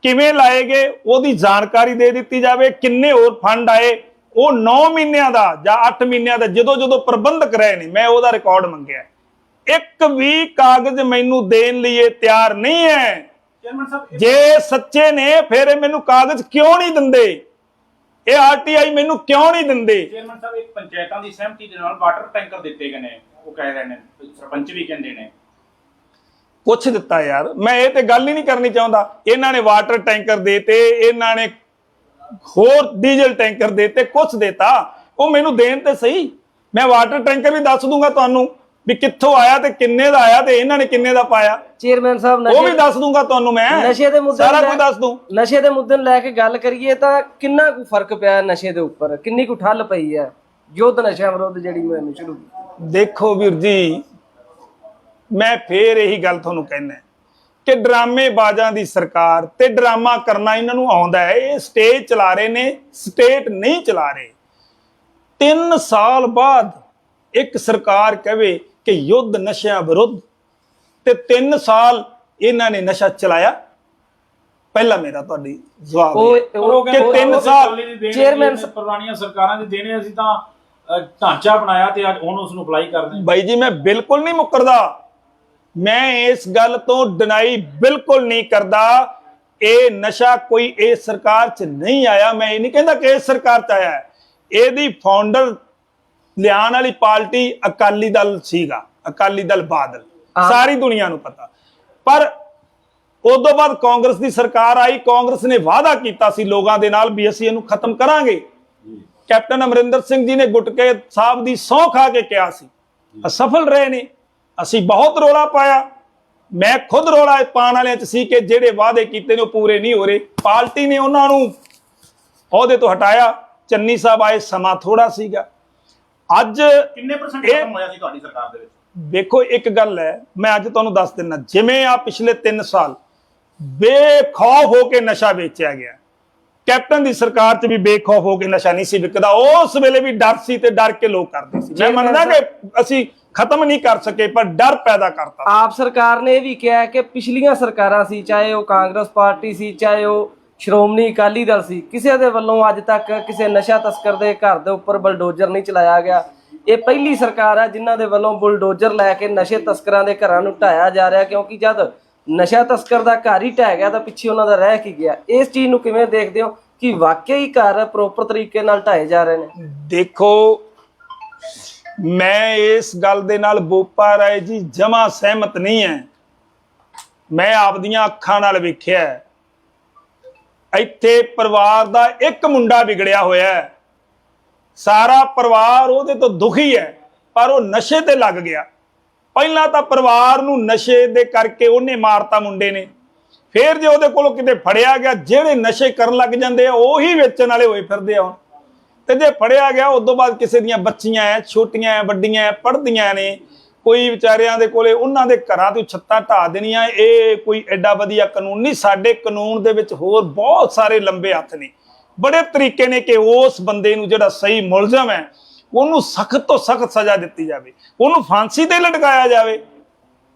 ਕਿਵੇਂ ਲਾਏ ਗਏ ਉਹਦੀ ਜਾਣਕਾਰੀ ਦੇ ਦਿੱਤੀ ਜਾਵੇ ਕਿੰਨੇ ਹੋਰ ਫੰਡ ਆਏ ਉਹ 9 ਮਹੀਨਿਆਂ ਦਾ ਜਾਂ 8 ਮਹੀਨਿਆਂ ਦਾ ਜਦੋਂ ਜਦੋਂ ਪ੍ਰਬੰਧਕ ਰਹੇ ਨੇ ਮੈਂ ਉਹਦਾ ਰਿਕਾਰਡ ਮੰਗਿਆ। ਇੱਕ ਵੀ ਕਾਗਜ਼ ਮੈਨੂੰ ਦੇਣ ਲਈ ਤਿਆਰ ਨਹੀਂ ਹੈ। ਜੇ ਸੱਚੇ ਨੇ ਫਿਰ ਇਹ ਮੈਨੂੰ ਕਾਗਜ਼ ਕਿਉਂ ਨਹੀਂ ਦਿੰਦੇ? ਇਹ ਆਰਟੀਆਈ ਮੈਨੂੰ ਕਿਉਂ ਨਹੀਂ ਦਿੰਦੇ? ਚੇਅਰਮੈਨ ਸਾਹਿਬ ਇੱਕ ਪੰਚਾਇਤਾਂ ਦੀ ਸਹਿਮਤੀ ਦੇ ਨਾਲ ਵਾਟਰ ਟੈਂਕਰ ਦਿੱਤੇ ਗਏ ਨੇ ਉਹ ਕਹਿ ਰਹੇ ਨੇ ਸਰਪੰਚ ਵੀ ਕਹਿੰਦੇ ਨੇ। ਪੁੱਛ ਦਿੱਤਾ ਯਾਰ। ਮੈਂ ਇਹ ਤੇ ਗੱਲ ਹੀ ਨਹੀਂ ਕਰਨੀ ਚਾਹੁੰਦਾ। ਇਹਨਾਂ ਨੇ ਵਾਟਰ ਟੈਂਕਰ ਦੇਤੇ ਇਹਨਾਂ ਨੇ ਹੋਰ ਡੀਜ਼ਲ ਟੈਂਕਰ ਦੇਤੇ ਕੁਛ ਦੇਤਾ। ਉਹ ਮੈਨੂੰ ਦੇਣ ਤੇ ਸਹੀ। ਮੈਂ ਵਾਟਰ ਟੈਂਕਰ ਵੀ ਦੱਸ ਦੂੰਗਾ ਤੁਹਾਨੂੰ ਵੀ ਕਿੱਥੋਂ ਆਇਆ ਤੇ ਕਿੰਨੇ ਦਾ ਆਇਆ ਤੇ ਇਹਨਾਂ ਨੇ ਕਿੰਨੇ ਦਾ ਪਾਇਆ। ਚੇਅਰਮੈਨ ਸਾਹਿਬ ਉਹ ਵੀ ਦੱਸ ਦੂੰਗਾ ਤੁਹਾਨੂੰ ਮੈਂ। ਨਸ਼ੇ ਦੇ ਮੁੱਦੇ ਸਾਰਾ ਕੁਝ ਦੱਸ ਦੂੰ। ਨਸ਼ੇ ਦੇ ਮੁੱਦੇ ਨੂੰ ਲੈ ਕੇ ਗੱਲ ਕਰੀਏ ਤਾਂ ਕਿੰਨਾ ਕੁ ਫ਼ਰਕ ਪਿਆ ਨਸ਼ੇ ਦੇ ਉੱਪਰ? ਕਿੰਨੀ ਕੁ ਠੱਲ ਪਈ ਹੈ? ਯੁੱਧ ਨਸ਼ਿਆਂ ਵਿਰੁੱਧ ਜਿਹੜੀ ਮੁਹਿੰਮ ਸ਼ੁਰੂ ਦੇਖੋ ਵੀਰ ਜੀ ਮੈਂ ਫੇਰ ਇਹੀ ਗੱਲ ਤੁਹਾਨੂੰ ਕਹਿਣਾ ਕਿ ਡਰਾਮੇ ਬਾਜ਼ਾਂ ਦੀ ਸਰਕਾਰ ਤੇ ਡਰਾਮਾ ਕਰਨਾ ਇਹਨਾਂ ਨੂੰ ਆਉਂਦਾ ਹੈ। ਇਹ ਸਟੇਜ ਚਲਾ ਰਹੇ ਨੇ ਸਟੇਟ ਨਹੀਂ ਚਲਾ ਰਹੇ। 3 ਸਾਲ ਬਾਅਦ ਇੱਕ ਸਰਕਾਰ ਕਹੇ ਕਿ ਯੁੱਧ ਨਸ਼ਿਆਂ ਵਿਰੁੱਧ ਤੇ 3 ਸਾਲ ਇਹਨਾਂ ਨੇ ਨਸ਼ਾ ਚਲਾਇਆ। ਪਹਿਲਾ ਮੇਰਾ ਤੁਹਾਡੀ ਜਵਾਬ ਉਹ ਕਿ ਕਹਿੰਦੇ ਤਿੰਨ ਉਹਦੇ ਸਾਲ ਚੇਅਰਮੈਨ ਪੁਰਾਣੀਆਂ ਸਰਕਾਰਾਂ ਦੇ ਦੇਣੇ ਅਸੀਂ ਤਾਂ ਢਾਂਚਾ ਬਣਾਇਆ ਤੇ ਅੱਜ ਹੁਣ ਉਸ ਨੂੰ ਅਪਲਾਈ ਕਰਦੇ। ਬਾਈ ਜੀ ਮੈਂ ਬਿਲਕੁਲ ਨਹੀਂ ਮੁੱਕਰਦਾ। ਮੈਂ ਇਸ ਗੱਲ ਤੋਂ ਡਿਨਾਈ ਬਿਲਕੁਲ ਨਹੀਂ ਕਰਦਾ। ਇਹ ਨਸ਼ਾ ਕੋਈ ਇਸ ਸਰਕਾਰ 'ਚ ਨਹੀਂ ਆਇਆ। ਮੈਂ ਇਹ ਨਹੀਂ ਕਹਿੰਦਾ ਕਿ ਇਸ ਸਰਕਾਰ 'ਚ ਆਇਆ। ਇਹਦੀ ਫਾਊਂਡਰ ਲਿਆਉਣ ਵਾਲੀ ਪਾਰਟੀ ਅਕਾਲੀ ਦਲ ਸੀਗਾ। ਅਕਾਲੀ ਦਲ ਬਾਦਲ। ਸਾਰੀ ਦੁਨੀਆ ਨੂੰ ਪਤਾ। ਪਰ ਉਦੋਂ ਬਾਅਦ ਕਾਂਗਰਸ ਦੀ ਸਰਕਾਰ ਆਈ। ਕਾਂਗਰਸ ਨੇ ਵਾਅਦਾ ਕੀਤਾ ਸੀ ਲੋਕਾਂ ਦੇ ਨਾਲ ਵੀ ਅਸੀਂ ਇਹਨੂੰ ਖਤਮ ਕਰਾਂਗੇ। ਕੈਪਟਨ ਅਮਰਿੰਦਰ ਸਿੰਘ ਜੀ ਨੇ ਗੁਟਕੇ ਸਾਹਿਬ ਦੀ ਸਹੁੰ ਖਾ ਕੇ ਕਿਹਾ ਸੀ। ਅਸਫਲ ਰਹੇ ਨੇ। ਅਸੀਂ ਬਹੁਤ ਰੋਲਾ ਪਾਇਆ। ਮੈਂ ਖੁਦ ਰੋਲਾ ਪਾਉਣ ਵਾਲਿਆਂ ਚ ਸੀ ਕਿ ਜਿਹੜੇ ਵਾਅਦੇ ਕੀਤੇ ਨੇ ਉਹ ਪੂਰੇ ਨਹੀਂ ਹੋ ਰਹੇ। ਪਾਰਟੀ ਨੇ ਉਹਨਾਂ ਨੂੰ ਅਹੁਦੇ ਤੋਂ ਹਟਾਇਆ। ਚੰਨੀ ਸਾਹਿਬ ਆਏ ਸਮਾਂ ਥੋੜਾ ਸੀਗਾ। ਅੱਜ ਕਿੰਨੇ ਪਰਸੈਂਟ ਖਤਮ ਹੋਇਆ ਸੀ ਤੁਹਾਡੀ ਸਰਕਾਰ ਦੇ ਵਿੱਚ? ਦੇਖੋ ਇੱਕ ਗੱਲ ਹੈ ਮੈਂ ਅੱਜ ਤੁਹਾਨੂੰ ਦੱਸ ਦਿੰਦਾ। ਜਿਵੇਂ ਆ ਪਿਛਲੇ 3 ਸਾਲ ਬੇਖੌਫ ਹੋ ਕੇ ਨਸ਼ਾ ਵੇਚਿਆ ਗਿਆ। ਕੈਪਟਨ ਦੀ ਸਰਕਾਰ 'ਚ ਵੀ ਬੇਖੌਫ ਹੋ ਕੇ ਨਸ਼ਾ ਨਹੀਂ ਸੀ ਵਿਕਦਾ। ਉਸ ਵੇਲੇ ਵੀ ਡਰ ਸੀ ਤੇ ਡਰ ਕੇ ਲੋਕ ਕਰਦੇ ਸੀ। ਮੈਂ ਮੰਨਦਾ ਕਿ ਅਸੀਂ ਖਤਮ ਨਹੀਂ ਕਰ ਸਕੇ ਪਰ ਡਰ ਪੈਦਾ ਕਰਤਾ। ਆਪ ਸਰਕਾਰ ਨੇ ਇਹ ਵੀ ਕਿਹਾ ਹੈ ਕਿ ਪਿਛਲੀਆਂ ਸਰਕਾਰਾਂ ਸੀ ਚਾਹੇ ਉਹ ਕਾਂਗਰਸ ਪਾਰਟੀ ਸੀ ਚਾਹੇ ਉਹ ਸ਼੍ਰੋਮਣੀ ਅਕਾਲੀ ਦਲ ਸੀ ਕਿਸੇ ਦੇ ਵੱਲੋਂ ਅੱਜ ਤੱਕ ਕਿਸੇ ਨਸ਼ਾ ਤਸਕਰ ਦੇ ਘਰ ਦੇ ਉੱਪਰ ਬਲਡੋਜ਼ਰ ਨਹੀਂ ਚਲਾਇਆ ਗਿਆ। ਇਹ ਪਹਿਲੀ ਸਰਕਾਰ ਹੈ ਜਿਨ੍ਹਾਂ ਦੇ ਵੱਲੋਂ ਬੁਲਡੋਜ਼ਰ ਲੈ ਕੇ ਨਸ਼ੇ ਤਸਕਰਾਂ ਦੇ ਘਰਾਂ ਨੂੰ ਢਾਇਆ ਜਾ ਰਿਹਾ ਕਿਉਂਕਿ ਜਦ ਨਸ਼ਾ ਤਸਕਰ ਦਾ ਘਰ ਹੀ ਢਹਿ ਗਿਆ ਤਾਂ ਪਿੱਛੇ ਉਹਨਾਂ ਦਾ ਰਹਿ ਕੀ ਗਿਆ। ਇਸ ਚੀਜ਼ ਨੂੰ ਕਿਵੇਂ ਦੇਖਦੇ ਹੋ ਕਿ ਵਾਕਈ ਘਰ ਪ੍ਰੋਪਰ ਤਰੀਕੇ ਨਾਲ ਢਾਏ ਜਾ ਰਹੇ ਨੇ? ਦੇਖੋ ਮੈਂ ਇਸ ਗੱਲ ਦੇ ਨਾਲ ਬੋਪਾ ਰਾਏ ਜੀ ਜਮਾ ਸਹਿਮਤ ਨਹੀਂ ਹੈ ਮੈਂ ਆਪਦੀਆਂ ਅੱਖਾਂ ਨਾਲ ਵੇਖਿਆ ਇੱਥੇ ਪਰਿਵਾਰ ਦਾ ਇੱਕ ਮੁੰਡਾ ਵਿਗੜਿਆ ਹੋਇਆ ਹੈ ਸਾਰਾ ਪਰਿਵਾਰ ਉਹਦੇ ਤੋਂ ਦੁਖੀ ਹੈ ਪਰ ਉਹ ਨਸ਼ੇ ਤੇ ਲੱਗ ਗਿਆ। ਪਹਿਲਾਂ ਤਾਂ ਪਰਿਵਾਰ ਨੂੰ ਨਸ਼ੇ ਦੇ ਕਰਕੇ ਉਹਨੇ ਮਾਰਤਾ ਮੁੰਡੇ ਨੇ। ਫਿਰ ਜੇ ਉਹਦੇ ਕੋਲੋਂ ਕਿਤੇ ਫੜਿਆ ਗਿਆ, ਜਿਹੜੇ ਨਸ਼ੇ ਕਰਨ ਲੱਗ ਜਾਂਦੇ ਆ, ਉਹੀ ਵੇਚਣ ਵਾਲੇ ਹੋਏ ਫਿਰਦੇ ਆ ਹੁਣ। ਤੇ ਜੇ ਫੜਿਆ ਗਿਆ, ਉਸ ਤੋਂ ਬਾਅਦ ਕਿਸੇ ਦੀਆਂ ਬੱਚੀਆਂ ਐ, ਛੋਟੀਆਂ ਐ, ਵੱਡੀਆਂ ਐ, ਪੜ੍ਹਦੀਆਂ ਨੇ, ਕੋਈ ਵਿਚਾਰਿਆਂ ਦੇ ਕੋਲੇ, ਉਹਨਾਂ ਦੇ ਘਰਾਂ ਤੋਂ ਛੱਤਾਂ ਢਾ ਦੇਣੀਆਂ ਇਹ ਕੋਈ ਐਡਾ ਵਧੀਆ ਕਾਨੂੰਨ ਨਹੀਂ, ਸਾਡੇ ਕਾਨੂੰਨ ਦੇ ਵਿੱਚ ਹੋਰ ਬਹੁਤ ਸਾਰੇ ਲੰਬੇ ਹੱਥ ਨੇ। ਬੜੇ ਤਰੀਕੇ ਨੇ ਕਿ ਉਸ ਬੰਦੇ ਨੂੰ ਜਿਹੜਾ ਸਹੀ ਮੁਲਜ਼ਮ ਹੈ ਉਹਨੂੰ ਸਖਤ ਤੋਂ ਸਖਤ ਸਜ਼ਾ ਦਿੱਤੀ ਜਾਵੇ, ਉਹਨੂੰ ਫਾਂਸੀ ਤੇ ਲਟਕਾਇਆ ਜਾਵੇ।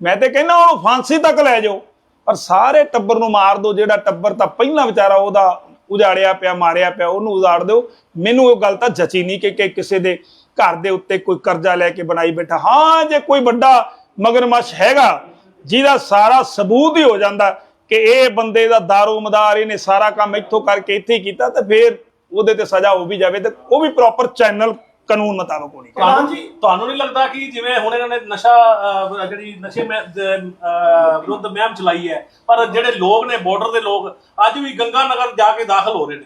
ਮੈਂ ਤੇ ਕਹਿੰਦਾ ਉਹਨੂੰ ਫਾਂਸੀ ਤੱਕ ਲੈ ਜਾਓ, ਪਰ ਸਾਰੇ ਟੱਬਰ ਨੂੰ ਮਾਰ ਦਿਓ ਜਿਹੜਾ ਟੱਬਰ ਤਾਂ ਪਹਿਲਾਂ ਵਿਚਾਰਾ ਉਹਦਾ ਉਜਾੜਿਆ ਪਿਆ, ਮਾਰਿਆ ਪਿਆ, ਉਹਨੂੰ ਉਜਾੜ ਦਿਓ। ਮੈਨੂੰ ਉਹ ਗੱਲ ਤਾਂ ਜਚੀ ਨਹੀਂ ਕਿ ਕਿਸੇ ਦੇ ਘਰ ਦੇ ਉੱਤੇ ਕੋਈ ਕਰਜ਼ਾ ਲੈ ਕੇ ਬਣਾਈ ਬੈਠਾ। ਹਾਂ, ਜੇ ਕੋਈ ਵੱਡਾ ਮਗਰਮੱਛ ਹੈਗਾ, ਜਿਹਦਾ ਸਾਰਾ ਸਬੂਤ ਹੀ ਹੋ ਜਾਂਦਾ ਕਿ ਇਹ ਬੰਦੇ ਦਾ ਦਾਰੋ ਮਦਾਰ ਇਹਨੇ ਸਾਰਾ ਕੰਮ ਇੱਥੋਂ ਕਰਕੇ ਇੱਥੇ ਹੀ ਕੀਤਾ, ਤੇ ਫਿਰ ਉਹਦੇ ਤੇ ਸਜ਼ਾ ਹੋ ਵੀ ਜਾਵੇ ਤੇ ਉਹ ਵੀ ਪ੍ਰੋਪਰ ਚੈਨਲ ਕਾਨੂੰਨ ਮੁਤਾਬਕ ਹੋਣੀ ਤੁਹਾਨੂੰ ਤੁਹਾਨੂੰ ਨਹੀਂ ਲੱਗਦਾ ਕਿ ਜਿਵੇਂ ਹੁਣ ਇਹਨਾਂ ਨੇ ਨਸ਼ਾ ਅਹ, ਜਿਹੜੀ ਨਸ਼ੇ ਮੈਂ ਅਹ, ਵਿਰੁੱਧ ਮੁਹਿੰਮ ਚਲਾਈ ਹੈ ਪਰ ਜਿਹੜੇ ਲੋਕ ਨੇ ਬਾਰਡਰ ਦੇ ਲੋਕ ਅੱਜ ਵੀ ਗੰਗਾ ਨਗਰ ਜਾ ਕੇ ਦਾਖਲ ਹੋ ਰਹੇ ਨੇ।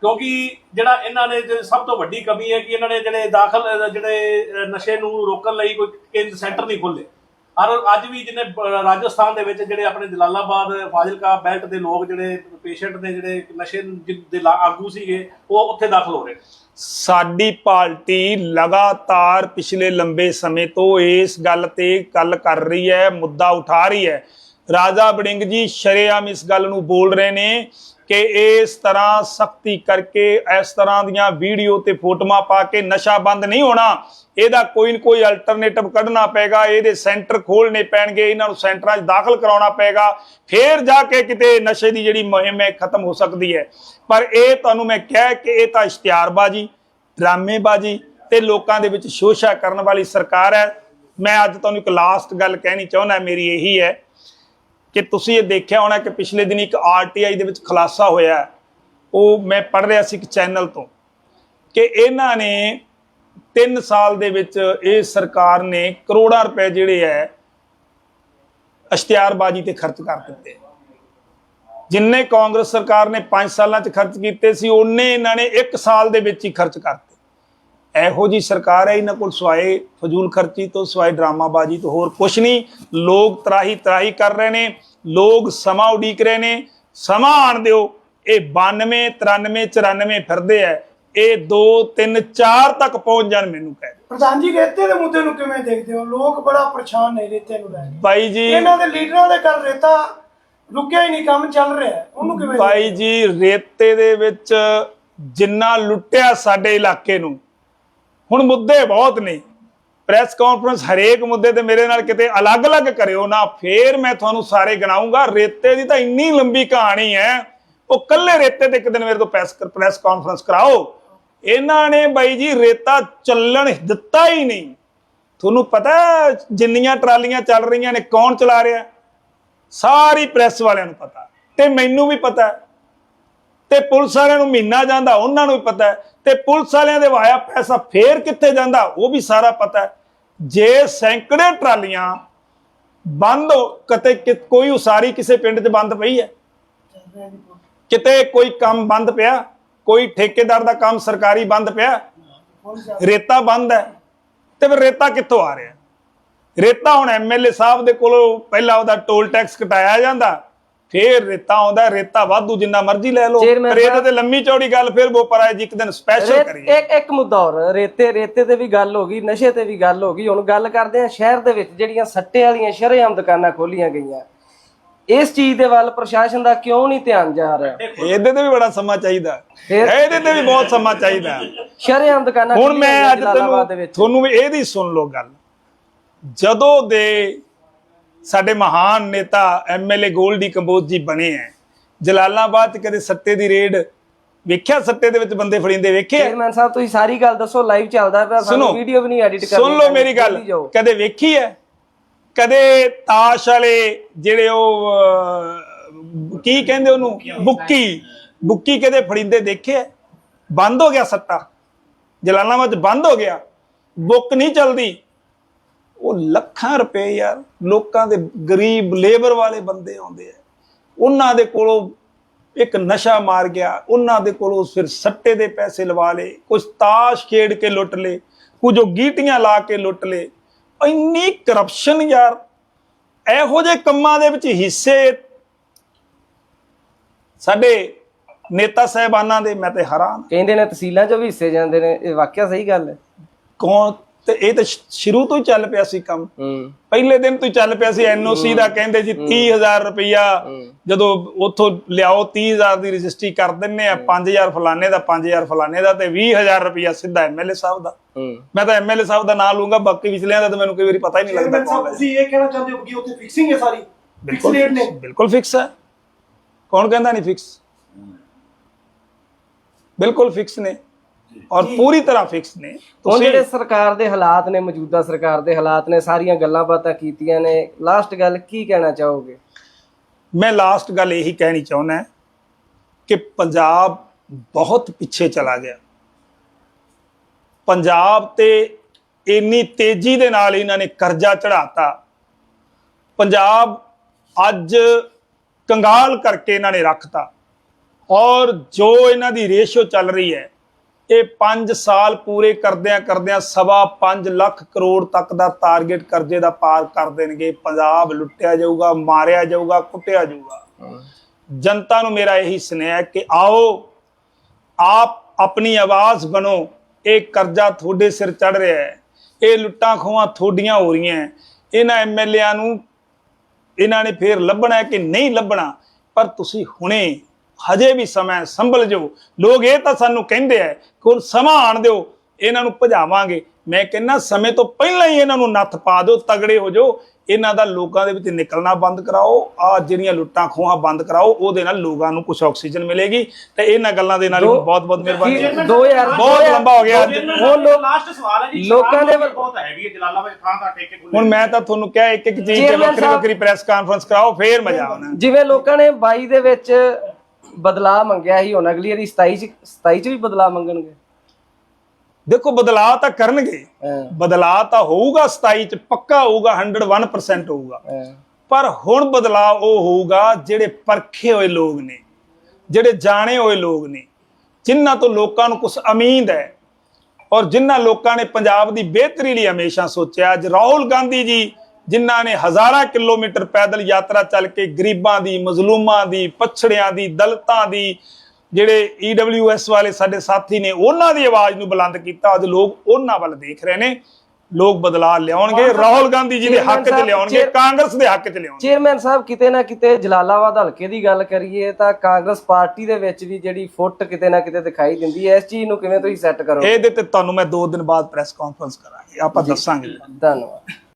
ਕਿਉਂਕਿ ਜਿਹੜਾ ਇਹਨਾਂ ਨੇ ਜਿਹੜੀ ਸਭ ਤੋਂ ਵੱਡੀ ਕਮੀ ਹੈ ਕਿ ਇਹਨਾਂ ਨੇ ਜਿਹੜੇ ਦਾਖਲ ਅਹ, ਜਿਹੜੇ ਅਹ, ਨਸ਼ੇ ਨੂੰ ਰੋਕਣ ਲਈ ਕੋਈ ਕੇਂਦਰ ਸੈਂਟਰ ਨਹੀਂ ਖੋਲੇ ਔਰ ਅੱਜ ਵੀ ਜਿਹਨੇ ਬ- ਰਾਜਸਥਾਨ ਦੇ ਵਿੱਚ ਜਿਹੜੇ ਆਪਣੇ ਜਲਾਲਾਬਾਦ ਫਾਜ਼ਿਲਕਾ ਬੈਲਟ ਦੇ ਲੋਕ ਜਿਹੜੇ ਪੇਸ਼ੈਂਟ ਨੇ ਜਿਹੜੇ ਨਸ਼ੇ ਦੇ ਲਾ- ਆਗੂ ਸੀਗੇ ਉਹ ਉੱਥੇ ਦਾਖਲ ਹੋ ਰਹੇ ਨੇ। ਸਾਡੀ ਪਾਰਟੀ ਲਗਾਤਾਰ ਪਿਛਲੇ ਲੰਬੇ ਸਮੇਂ ਤੋਂ ਇਸ ਗੱਲ ਤੇ ਗੱਲ ਕਰ ਰਹੀ ਹੈ, ਮੁੱਦਾ ਉਠਾ ਰਹੀ ਹੈ। ਰਾਜਾ ਬੜਿੰਗ ਜੀ ਸ਼ਰੇਆਮ ਇਸ ਗੱਲ ਨੂੰ ਬੋਲ ਰਹੇ ਨੇ ਕਿ ਇਸ ਤਰ੍ਹਾਂ ਸਖਤੀ ਕਰਕੇ ਇਸ ਤਰ੍ਹਾਂ ਦੀਆਂ ਵੀਡੀਓ ਤੇ ਫੋਟੋਆਂ ਪਾ ਕੇ ਨਸ਼ਾ ਬੰਦ ਨਹੀਂ ਹੋਣਾ। ਇਹਦਾ ਕੋਈ ਨਾ ਕੋਈ ਅਲਟਰਨੇਟਿਵ ਕੱਢਣਾ ਪਏਗਾ, ਇਹਦੇ ਸੈਂਟਰ ਖੋਲਣੇ ਪੈਣਗੇ, ਇਹਨਾਂ ਨੂੰ ਸੈਂਟਰਾਂ 'ਚ ਦਾਖਲ ਕਰਾਉਣਾ ਪਏਗਾ, ਫੇਰ ਜਾ ਕੇ ਕਿਤੇ ਨਸ਼ੇ ਦੀ ਜਿਹੜੀ ਮੁਹਿੰਮ ਹੈ, ਖਤਮ ਹੋ ਸਕਦੀ ਹੈ। ਪਰ ਇਹ ਤੁਹਾਨੂੰ ਮੈਂ ਕਿਹਾ ਕਿ ਇਹ ਤਾਂ ਇਸ਼ਤਿਹਾਰਬਾਜ਼ੀ, ਡਰਾਮੇਬਾਜ਼ੀ ਤੇ ਲੋਕਾਂ ਦੇ ਵਿੱਚ ਸ਼ੋਸ਼ਾ ਕਰਨ ਵਾਲੀ ਸਰਕਾਰ ਹੈ। ਮੈਂ ਅੱਜ ਤੁਹਾਨੂੰ ਇੱਕ ਲਾਸਟ ਗੱਲ ਕਹਿਣੀ ਚਾਹੁੰਦਾ, ਮੇਰੀ ਇਹੀ ਹੈ ਕਿ ਤੁਸੀਂ ਇਹ ਦੇਖਿਆ ਹੋਣਾ ਕਿ ਪਿਛਲੇ ਦਿਨ ਇੱਕ ਆਰਟੀਆਈ ਦੇ ਵਿੱਚ ਖੁਲਾਸਾ ਹੋਇਆ ਉਹ ਮੈਂ ਪੜ੍ਹ ਰਿਹਾ ਸੀ ਇੱਕ ਚੈਨਲ ਤੋਂ ਕਿ ਇਹਨਾਂ ਨੇ 3 ਸਾਲ ਦੇ ਵਿੱਚ ਇਹ ਸਰਕਾਰ ਨੇ ਕਰੋੜਾਂ ਰੁਪਏ ਜਿਹੜੇ ਹੈ ਇਸ਼ਤਿਹਾਰਬਾਜ਼ੀ ਤੇ ਖਰਚ ਕਰ ਦਿੱਤੇ। ਜਿੰਨੇ ਕਾਂਗਰਸ ਸਰਕਾਰ ਨੇ 5 ਸਾਲਾਂ 'ਚ ਖਰਚ ਕੀਤੇ ਸੀ ਉਹਨੇ ਇਹਨਾਂ ਨੇ 1 ਸਾਲ ਦੇ ਵਿੱਚ ਹੀ ਖਰਚ ਕਰਤੇ ਇਹੋ ਜੀ ਸਰਕਾਰ ਹੈ, ਇਹਨਾਂ ਕੋਲ ਸਵਾਏ ਫਜ਼ੂਲ ਖਰਚੀ ਤੋਂ, ਸਵਾਏ ਡਰਾਮਾਬਾਜ਼ੀ ਤੋਂ, ਹੋਰ ਕੁਝ ਨਹੀਂ। ਲੋਕ ਤਰਾਹੀ ਤਰਾਹੀ ਕਰ ਰਹੇ ਨੇ, ਲੋਕ ਸਮਾਂ ਉਡੀਕ ਰਹੇ ਨੇ। ਸਮਾਂ ਆਣ ਦਿਓ, ਇਹ 92 93 94 ਫਿਰਦੇ ਐ ਇਹ 2 3 4 ਤੱਕ ਪਹੁੰਚ ਜਾਣ ਮੈਨੂੰ ਕਹਿ। ਪ੍ਰਧਾਨ ਜੀ ਰੇਤੇ ਦੇ ਮੁੱਦੇ ਨੂੰ ਕਿਵੇਂ ਦੇਖਦੇ ਹੋ? ਲੋਕ ਬੜਾ ਪਰੇਸ਼ਾਨ ਨੇ ਰੇਤੇ ਨੂੰ ਲੈ ਕੇ। ਬਾਈ ਜੀ ਇਹਨਾਂ ਦੇ ਲੀਡਰਾਂ ਦੇ ਘਰ ਰੇਤਾ ਰੁਕਿਆ ਹੀ ਨਹੀਂ ਕੰਮ ਚੱਲ ਰਿਹਾ। ਉਹਨੂੰ ਕਿਵੇਂ ਬਾਈ ਜੀ ਰੇਤੇ ਦੇ ਵਿੱਚ ਜਿੰਨਾ ਲੁੱਟਿਆ ਸਾਡੇ ਇਲਾਕੇ ਨੂੰ ਹੁਣ ਮੁੱਦੇ ਬਹੁਤ ਨੇ। ਪ੍ਰੈਸ ਕਾਨਫਰੰਸ ਹਰੇਕ ਮੁੱਦੇ ਤੇ ਮੇਰੇ ਨਾਲ ਕਿਤੇ ਅਲੱਗ-ਅਲੱਗ ਕਰਿਓ ਨਾ ਫੇਰ ਮੈਂ ਤੁਹਾਨੂੰ ਸਾਰੇ ਗਿਣਾਉਂਗਾ। ਰੇਤੇ ਦੀ ਤਾਂ ਇੰਨੀ ਲੰਬੀ ਕਹਾਣੀ ਹੈ ਉਹ ਕੱਲੇ ਰੇਤੇ ਤੇ ਇੱਕ ਦਿਨ ਮੇਰੇ ਤੋਂ ਪ੍ਰੈਸ ਕਾਨਫਰੰਸ ਕਰਾਓ। ਇਹਨਾਂ ਨੇ ਬਾਈ ਜੀ ਰੇਤਾ ਚੱਲਣ ਦਿੱਤਾ ਹੀ ਨਹੀਂ। ਤੁਹਾਨੂੰ ਪਤਾ ਜਿੰਨੀਆਂ ਟਰਾਲੀਆਂ ਚੱਲ ਰਹੀਆਂ ਨੇ ਕੌਣ ਚਲਾ ਰਿਹਾ? ਸਾਰੀ ਪ੍ਰੈਸ ਵਾਲਿਆਂ ਨੂੰ ਪਤਾ। ਤੇ ਮੈਨੂੰ ਵੀ ਪਤਾ। ਤੇ ਪੁਲਿਸ ਵਾਲਿਆਂ ਨੂੰ ਮਹੀਨਾ ਜਾਂਦਾ ਉਹਨਾਂ ਨੂੰ ਵੀ ਪਤਾ। ਤੇ ਪੁਲਿਸ ਵਾਲਿਆਂ ਦੇ ਵਾਇਆ ਪੈਸਾ ਫੇਰ ਕਿੱਥੇ ਜਾਂਦਾ ਉਹ ਵੀ ਸਾਰਾ ਪਤਾ ਜੇ ਸੈਂਕੜੇ ਟਰਾਲੀਆਂ ਬੰਦ ਕਿਤੇ ਕਿ- ਕੋਈ ਉਸਾਰੀ ਕਿਸੇ ਪਿੰਡ 'ਚ ਬੰਦ ਪਈ ਹੈ? ਕਿਤੇ ਕੋਈ ਕੰਮ ਬੰਦ ਪਿਆ? ਕੋਈ ਠੇਕੇਦਾਰ ਦਾ ਕੰਮ ਸਰਕਾਰੀ ਬੰਦ ਪਿਆ? ਰੇਤਾ ਬੰਦ ਹੈ। ਤੇ ਫਿਰ ਰੇਤਾ ਕਿੱਥੋਂ ਆ ਰਿਹਾ? ਰੇਤਾ ਹੁਣ ਐਮਐਲਏ ਸਾਹਿਬ ਦੇ ਕੋਲੋਂ ਪਹਿਲਾਂ ਉਹਦਾ ਟੋਲ ਟੈਕਸ ਘਟਾਇਆ ਜਾਂਦਾ ਫੇਰ ਰੇਤਾ ਆਉਂਦਾ ਰੇਤਾ ਵਾਧੂ ਜਿੰਨਾ ਮਰਜ਼ੀ ਲੈ ਲਓ। ਸਾਹਿਬ- ਤੇ ਲੰਮੀ ਚੌੜੀ ਗੱਲ ਫਿਰ ਬੋਪਰ ਆਏ ਜੀ ਇੱਕ ਦਿਨ ਸਪੈਸ਼ਲ ਰੇਤ- ਕਰੀਏ। ਇੱਕ ਇੱਕ ਮੁੱਦਾ ਹੋਰ ਰੇਤੇ ਰੇਤੇ ਤੇ ਵੀ ਗੱਲ ਹੋ ਗਈ ਨਸ਼ੇ ਤੇ ਵੀ ਗੱਲ ਹੋ ਗਈ। ਹੁਣ ਗੱਲ ਕਰਦੇ ਆ ਸ਼ਹਿਰ ਦੇ ਵਿੱਚ ਜਿਹੜੀਆਂ ਸੱਟੇ ਵਾਲੀਆਂ ਸ਼ਰੇਆਮ ਦੁਕਾਨਾਂ ਖੋਲੀਆਂ ਗਈਆਂ। ਇਸ ਚੀਜ਼ ਦੇ ਵੱਲ ਪ੍ਰਸ਼ਾਸਨ ਦਾ ਕਿਉਂ ਨਹੀਂ ਧਿਆਨ ਜਾ ਰਿਹਾ? ਇਹਦੇ ਤੇ ਵੀ ਬੜਾ ਸਮਾਂ ਚਾਹੀਦਾ। ਫਿਰ- ਇਹਦੇ ਤੇ ਵੀ ਬਹੁਤ ਸਮਾਂ ਚਾਹੀਦਾ। ਸ਼ਰੇਆਮ ਦੁਕਾਨਾਂ ਹੁਣ ਖੁੱਲੀਆਂ ਮੈਂ ਹੋਈਆਂ ਅੱਜ ਜਲਾਲਾਬਾਦ ਦੇ ਤੈਨੂੰ ਵਿੱਚ। ਤੁਹਾਨੂੰ ਵੀ ਇਹਦੀ ਸੁਣ ਲਓ ਗੱਲ। ਜਦੋਂ ਦੇ ਸਾਡੇ ਮਹਾਨ ਨੇਤਾ ਐਮਐਲਏ ਗੋਲਡੀ ਕੰਬੋਜ ਜੀ ਬਣੇ ਐ ਜਲਾਲਾਬਾਦ 'ਚ ਕਦੇ ਸੱਤੇ ਦੀ ਰੇਡ ਵੇਖਿਆ? ਸੱਤੇ ਦੇ ਵਿੱਚ ਬੰਦੇ ਫੜਿੰਦੇ ਵੇਖੇ? ਆ? ਚੇਅਰਮੈਨ ਸਾਹਿਬ ਤੁਸੀਂ ਸਾਰੀ ਗੱਲ ਦੱਸੋ ਲਾਈਵ ਚੱਲਦਾ ਪਿਆ ਸਾਨੂੰ ਸੁਣੋ। ਵੀਡੀਓ ਵੀ ਨਹੀਂ ਐਡਿਟ ਕਰਨੀ ਸੁਣ ਲਓ ਮੇਰੀ ਗੱਲ। ਜਾਓ। ਕਦੇ ਵੇਖੀ ਹੈ ਕਦੇ ਤਾਸ਼ ਵਾਲੇ ਜਿਹੜੇ ਉਹ ਕੀ ਕਹਿੰਦੇ ਉਹਨੂੰ? ਬੁੱਕੀ ਬੁੱਕੀ। ਕਦੇ ਫੜਿੰਦੇ ਦੇਖੇ? ਹੈ? ਬੰਦ ਹੋ ਗਿਆ ਸੱਟਾ। ਜਲਾਲਾਬਾਦ ਬੰਦ ਹੋ ਗਿਆ। ਬੁੱਕ ਨਹੀਂ ਚੱਲਦੀ। ਉਹ ਲੱਖਾਂ ਰੁਪਏ ਯਾਰ ਲੋਕਾਂ ਦੇ ਗਰੀਬ ਲੇਬਰ ਵਾਲੇ ਬੰਦੇ ਆਉਂਦੇ ਆ। ਉਹਨਾਂ ਦੇ ਕੋਲੋਂ ਇੱਕ ਨਸ਼ਾ ਮਾਰ ਗਿਆ। ਉਹਨਾਂ ਦੇ ਕੋਲੋਂ ਫਿਰ ਸੱਟੇ ਦੇ ਪੈਸੇ ਲਵਾ ਲਏ। ਕੁਝ ਤਾਸ਼ ਖੇਡ ਕੇ ਲੁੱਟ ਲਏ। ਕੁਝ ਉਹ ਗੀਟੀਆਂ ਲਾ ਕੇ ਲੁੱਟ ਲਏ। ਇੰਨੀ ਕਰਪਸ਼ਨ ਯਾਰ ਇਹੋ ਜਿਹੇ ਕੰਮਾਂ ਦੇ ਵਿੱਚ ਹਿੱਸੇ ਸਾਡੇ ਨੇਤਾ ਸਾਹਿਬਾਨਾਂ ਦੇ ਮੈਂ ਤੇ ਹੈਰਾਨ। ਕਹਿੰਦੇ ਨੇ ਤਹਿਸੀਲਾਂ 'ਚੋਂ ਵੀ ਹਿੱਸੇ ਜਾਂਦੇ ਨੇ ਇਹ ਵਾਕਿਆ ਸਹੀ ਗੱਲ ਹੈ। ਕੌਣ ਤੇ ਇਹ ਤਾਂ ਸ਼- ਸ਼ੁਰੂ ਤੋਂ ਹੀ ਚੱਲ ਪਿਆ ਸੀ ਕੰਮ। ਹੂੰ। ਪਹਿਲੇ ਦਿਨ ਤੋਂ ਹੀ ਚੱਲ ਪਿਆ ਸੀ ਐਨਓਸੀ ਦਾ ਕਹਿੰਦੇ ਜੀ 30000 ਰੁਪਇਆ ਜਦੋਂ ਉੱਥੋਂ ਲਿਆਓ 30000 ਦੀ ਰਜਿਸਟਰੀ ਕਰ ਦਿੰਨੇ ਆ 5000 ਫਲਾਣੇ ਦਾ 5000 ਫਲਾਣੇ ਦਾ ਤੇ 20000 ਰੁਪਇਆ ਸਿੱਧਾ ਐਮਐਲਏ ਸਾਹਿਬ ਦਾ। ਹੂੰ। ਮੈਂ ਤਾਂ ਐਮਐਲਏ ਸਾਹਿਬ ਦਾ ਨਾਮ ਲੂੰਗਾ ਬਾਕੀ ਵਿਚਲਿਆਂ ਦਾ ਤਾਂ ਮੈਨੂੰ ਕਈ ਵਾਰੀ ਪਤਾ ਹੀ ਨਹੀਂ ਲੱਗਦਾ ਕੌਣ ਹੈ। ਤੁਸੀਂ ਇਹ ਕਹਿਣਾ ਚਾਹੁੰਦੇ ਹੋ ਕਿ ਉੱਥੇ ਫਿਕਸਿੰਗ ਹੈ ਸਾਰੀ? ਫਿਕਸ ਬਿਲਕੁਲ ਰੇਟ ਨੇ? ਬਿਲਕੁਲ ਫਿਕਸ ਹੈ। ਕੌਣ ਕਹਿੰਦਾ ਨਹੀਂ ਫਿਕਸ ਬਿਲਕੁਲ ਫਿਕਸ ਨੇ। ਔਰ ਪੂਰੀ ਤਰ੍ਹਾਂ ਫਿਕਸ ਨੇ। ਹੁਣ ਜਿਹੜੇ ਸਰਕਾਰ ਦੇ ਹਾਲਾਤ ਨੇ ਮੌਜੂਦਾ ਸਰਕਾਰ ਦੇ ਹਾਲਾਤ ਨੇ ਸਾਰੀਆਂ ਗੱਲਾਂ ਬਾਤਾਂ ਕੀਤੀਆਂ ਨੇ ਲਾਸਟ ਗੱਲ ਕੀ ਕਹਿਣਾ ਚਾਹੋਗੇ? ਮੈਂ ਲਾਸਟ ਗੱਲ ਇਹੀ ਕਹਿਣੀ ਚਾਹੁੰਦਾ ਕਿ ਪੰਜਾਬ ਬਹੁਤ ਪਿੱਛੇ ਚਲਾ ਗਿਆ। ਪੰਜਾਬ ਤੇ ਇੰਨੀ ਤੇਜ਼ੀ ਦੇ ਨਾਲ ਇਹਨਾਂ ਨੇ ਕਰਜ਼ਾ ਚੜਾਤਾ ਪੰਜਾਬ ਅੱਜ ਕੰਗਾਲ ਕਰਕੇ ਇਹਨਾਂ ਨੇ ਰੱਖਤਾ। ਔਰ ਜੋ ਇਹਨਾਂ ਦੀ ਰੇਸ਼ੋ ਚੱਲ ਰਹੀ ਹੈ ਇਹ 5 ਸਾਲ ਪੂਰੇ ਕਰਦਿਆਂ ਕਰਦਿਆਂ ਸਵਾ 5 ਲੱਖ ਕਰੋੜ ਤੱਕ ਦਾ ਟਾਰਗੇਟ ਕਰਜ਼ੇ ਦਾ ਪਾਰ ਕਰ ਦੇਣਗੇ। ਪੰਜਾਬ ਲੁੱਟਿਆ ਜਾਊਗਾ, ਮਾਰਿਆ ਜਾਊਗਾ, ਕੁੱਟਿਆ ਜਾਊਗਾ। ਜਨਤਾ ਨੂੰ ਮੇਰਾ ਇਹੀ ਸੁਨੇਹਾ ਹੈ ਕਿ ਆਓ, ਆਪ ਆਪਣੀ ਆਵਾਜ਼ ਬਣੋ। ਇਹ ਕਰਜ਼ਾ ਤੁਹਾਡੇ ਸਿਰ ਚੜ ਰਿਹਾ ਹੈ। ਇਹ ਲੁੱਟਾਂ ਖੋਹਾਂ ਤੁਹਾਡੀਆਂ ਹੋ ਰਹੀਆਂ ਹੈ। ਇਹਨਾਂ ਐਮਐਲਏਆਂ ਨੂੰ, ਇਹਨਾਂ ਨੇ ਫੇਰ ਲੱਭਣਾ ਕਿ ਨਹੀਂ ਲੱਭਣਾ? ਪਰ ਤੁਸੀਂ ਹੁਣੇ ਹਜੇ ਵੀ ਸਮਾਂ ਸੰਭਲ ਜਾਓ। ਲੋਕ ਇਹ ਤਾਂ ਸਾਨੂੰ ਕਹਿੰਦੇ ਆ ਕਿ ਹੁਣ ਸਮਾਂ ਆਣ ਦਿਓ ਇਹਨਾਂ ਨੂੰ ਭਜਾਵਾਂਗੇ। ਮੈਂ ਕਹਿੰਦਾ ਸਮੇਂ ਤੋਂ ਪਹਿਲਾਂ ਹੀ ਇਹਨਾਂ ਨੂੰ ਨੱਥ ਪਾ ਦਿਓ ਤਗੜੇ ਹੋ ਜਾਓ। ਇਹਨਾਂ ਦਾ ਲੋਕਾਂ ਦੇ ਵਿੱਚ ਨਿਕਲਣਾ ਬੰਦ ਕਰਾਓ ਆ ਜਿਹੜੀਆਂ ਲੁੱਟਾਂ ਖੋਹਾਂ ਬੰਦ ਕਰਾਓ ਉਹਦੇ ਨਾਲ ਲੋਕਾਂ ਨੂੰ ਕੁਝ ਆਕਸੀਜਨ ਮਿਲੇਗੀ। ਤੇ ਇਹਨਾਂ ਗੱਲਾਂ ਦੇ ਨਾਲ ਦੋ- ਬਹੁਤ ਬਹੁਤ ਮਿਹਰਬਾਨੀ। ਕੀ- ਦੋ ਹਜ਼ਾਰ- ਬਹੁਤ ਦੋ ਹਜ਼ਾਰ- ਲੰਬਾ ਹੋ ਗਿਆ ਲੋਕ- ਲਾਸਟ ਸਵਾਲ ਹੈ ਜੀ ਲੋਕਾਂ ਦੇ ਬਹੁਤ ਹੈਵੀ ਹੈ ਜਲਾਲਾਬਾਦ ਥਾਂ ਥਾਂ ਠੇਕੇ ਹੁਣ ਮੈਂ ਤਾਂ ਤੁਹਾਨੂੰ ਕਿਹਾ ਇੱਕ ਇੱਕ ਚੀਜ਼ ਤੇ ਵੱਖਰੀ ਵੱਖਰੀ ਪ੍ਰੈਸ ਕਾਨਫਰੰਸ ਕਰਾਓ ਫੇਰ ਮਜ਼ਾ ਆਉਣਾ। ਜਿਵੇਂ ਲੋਕਾਂ ਨੇ 22 ਦੇ ਵਿੱਚ ਬਦਲਾਅ ਮੰਗਿਆ ਸੀ ਹੁਣ ਅਗਲੀ ਵਾਰੀ 27 ਚ 27 ਚ ਵੀ ਬਦਲਾਅ ਮੰਗਣਗੇ। ਦੇਖੋ ਬਦਲਾਅ ਤਾਂ ਕਰਨਗੇ। ਬਦਲਾਅ ਤਾਂ ਹੋਊਗਾ 27 ਚ ਪੱਕਾ ਹੋਊਗਾ 101% ਹੋਊਗਾ। ਪਰ ਹੁਣ ਬਦਲਾਅ ਉਹ ਹੋਊਗਾ ਜਿਹੜੇ ਪਰਖੇ ਹੋਏ ਲੋਕ ਨੇ ਜਿਹੜੇ ਜਾਣੇ ਹੋਏ ਲੋਕ ਨੇ ਜਿਨ੍ਹਾਂ ਤੋਂ ਲੋਕਾਂ ਨੂੰ ਕੁਝ ਉਮੀਦ ਹੈ ਔਰ ਜਿਨ੍ਹਾਂ ਲੋਕਾਂ ਨੇ ਪੰਜਾਬ ਦੀ ਬਿਹਤਰੀ ਲਈ ਹਮੇਸ਼ਾ ਸੋਚਿਆ ਅੱਜ ਰਾਹੁਲ ਗਾਂਧੀ ਜੀ ਜਿਨ੍ਹਾਂ ਨੇ ਹਜ਼ਾਰਾਂ ਕਿਲੋਮੀਟਰ ਪੈਦਲ ਯਾਤਰਾ ਚੱਲ ਕੇ ਗਰੀਬਾਂ ਦੀ ਮਜ਼ਲੂਮਾਂ ਦੀ ਪਛੜਿਆਂ ਦੀ ਦਲਿਤਾਂ ਦੀ ਜਿਹੜੇ ਈਡਬਲਯੂਐਸ ਵਾਲੇ ਸਾਡੇ ਸਾਥੀ ਨੇ ਉਹਨਾਂ ਦੀ ਆਵਾਜ਼ ਨੂੰ ਬੁਲੰਦ ਕੀਤਾ। ਅੱਜ ਲੋਕ ਉਹਨਾਂ ਵੱਲ ਦੇਖ ਰਹੇ ਨੇ। ਲੋਕ ਬਦਲਾਅ ਲਿਆਉਣਗੇ। ਰਾਹੁਲ ਗਾਂਧੀ ਜੀ ਦੇ ਹੱਕ 'ਚ ਲਿਆਉਣਗੇ। ਕਾਂਗਰਸ ਦੇ ਹੱਕ 'ਚ ਲਿਆਉਣਗੇ। ਚੇਅਰਮੈਨ ਸਾਹਿਬ ਕਿਤੇ ਨਾ ਕਿਤੇ ਜਲਾਲਾਬਾਦ ਹਲਕੇ ਦੀ ਗੱਲ ਕਰੀਏ ਤਾਂ ਕਾਂਗਰਸ ਪਾਰਟੀ ਦੇ ਵਿੱਚ ਵੀ ਜਿਹੜੀ ਫੁੱਟ ਕਿਤੇ ਨਾ ਕਿਤੇ ਦਿਖਾਈ ਦਿੰਦੀ ਹੈ। ਇਸ ਚੀਜ਼ ਨੂੰ ਕਿਵੇਂ ਤੁਸੀਂ ਸੈੱਟ ਕਰੋਗੇ? ਇਹਦੇ ਤੇ ਤੁਹਾਨੂੰ ਮੈਂ 2 ਦਿਨ ਬਾਅਦ ਪ੍ਰੈਸ ਕਾਨਫਰੰਸ ਕਰਾਂਗੇ। ਆਪਾਂ ਦੱਸਾਂਗੇ। ਧੰਨਵਾਦ।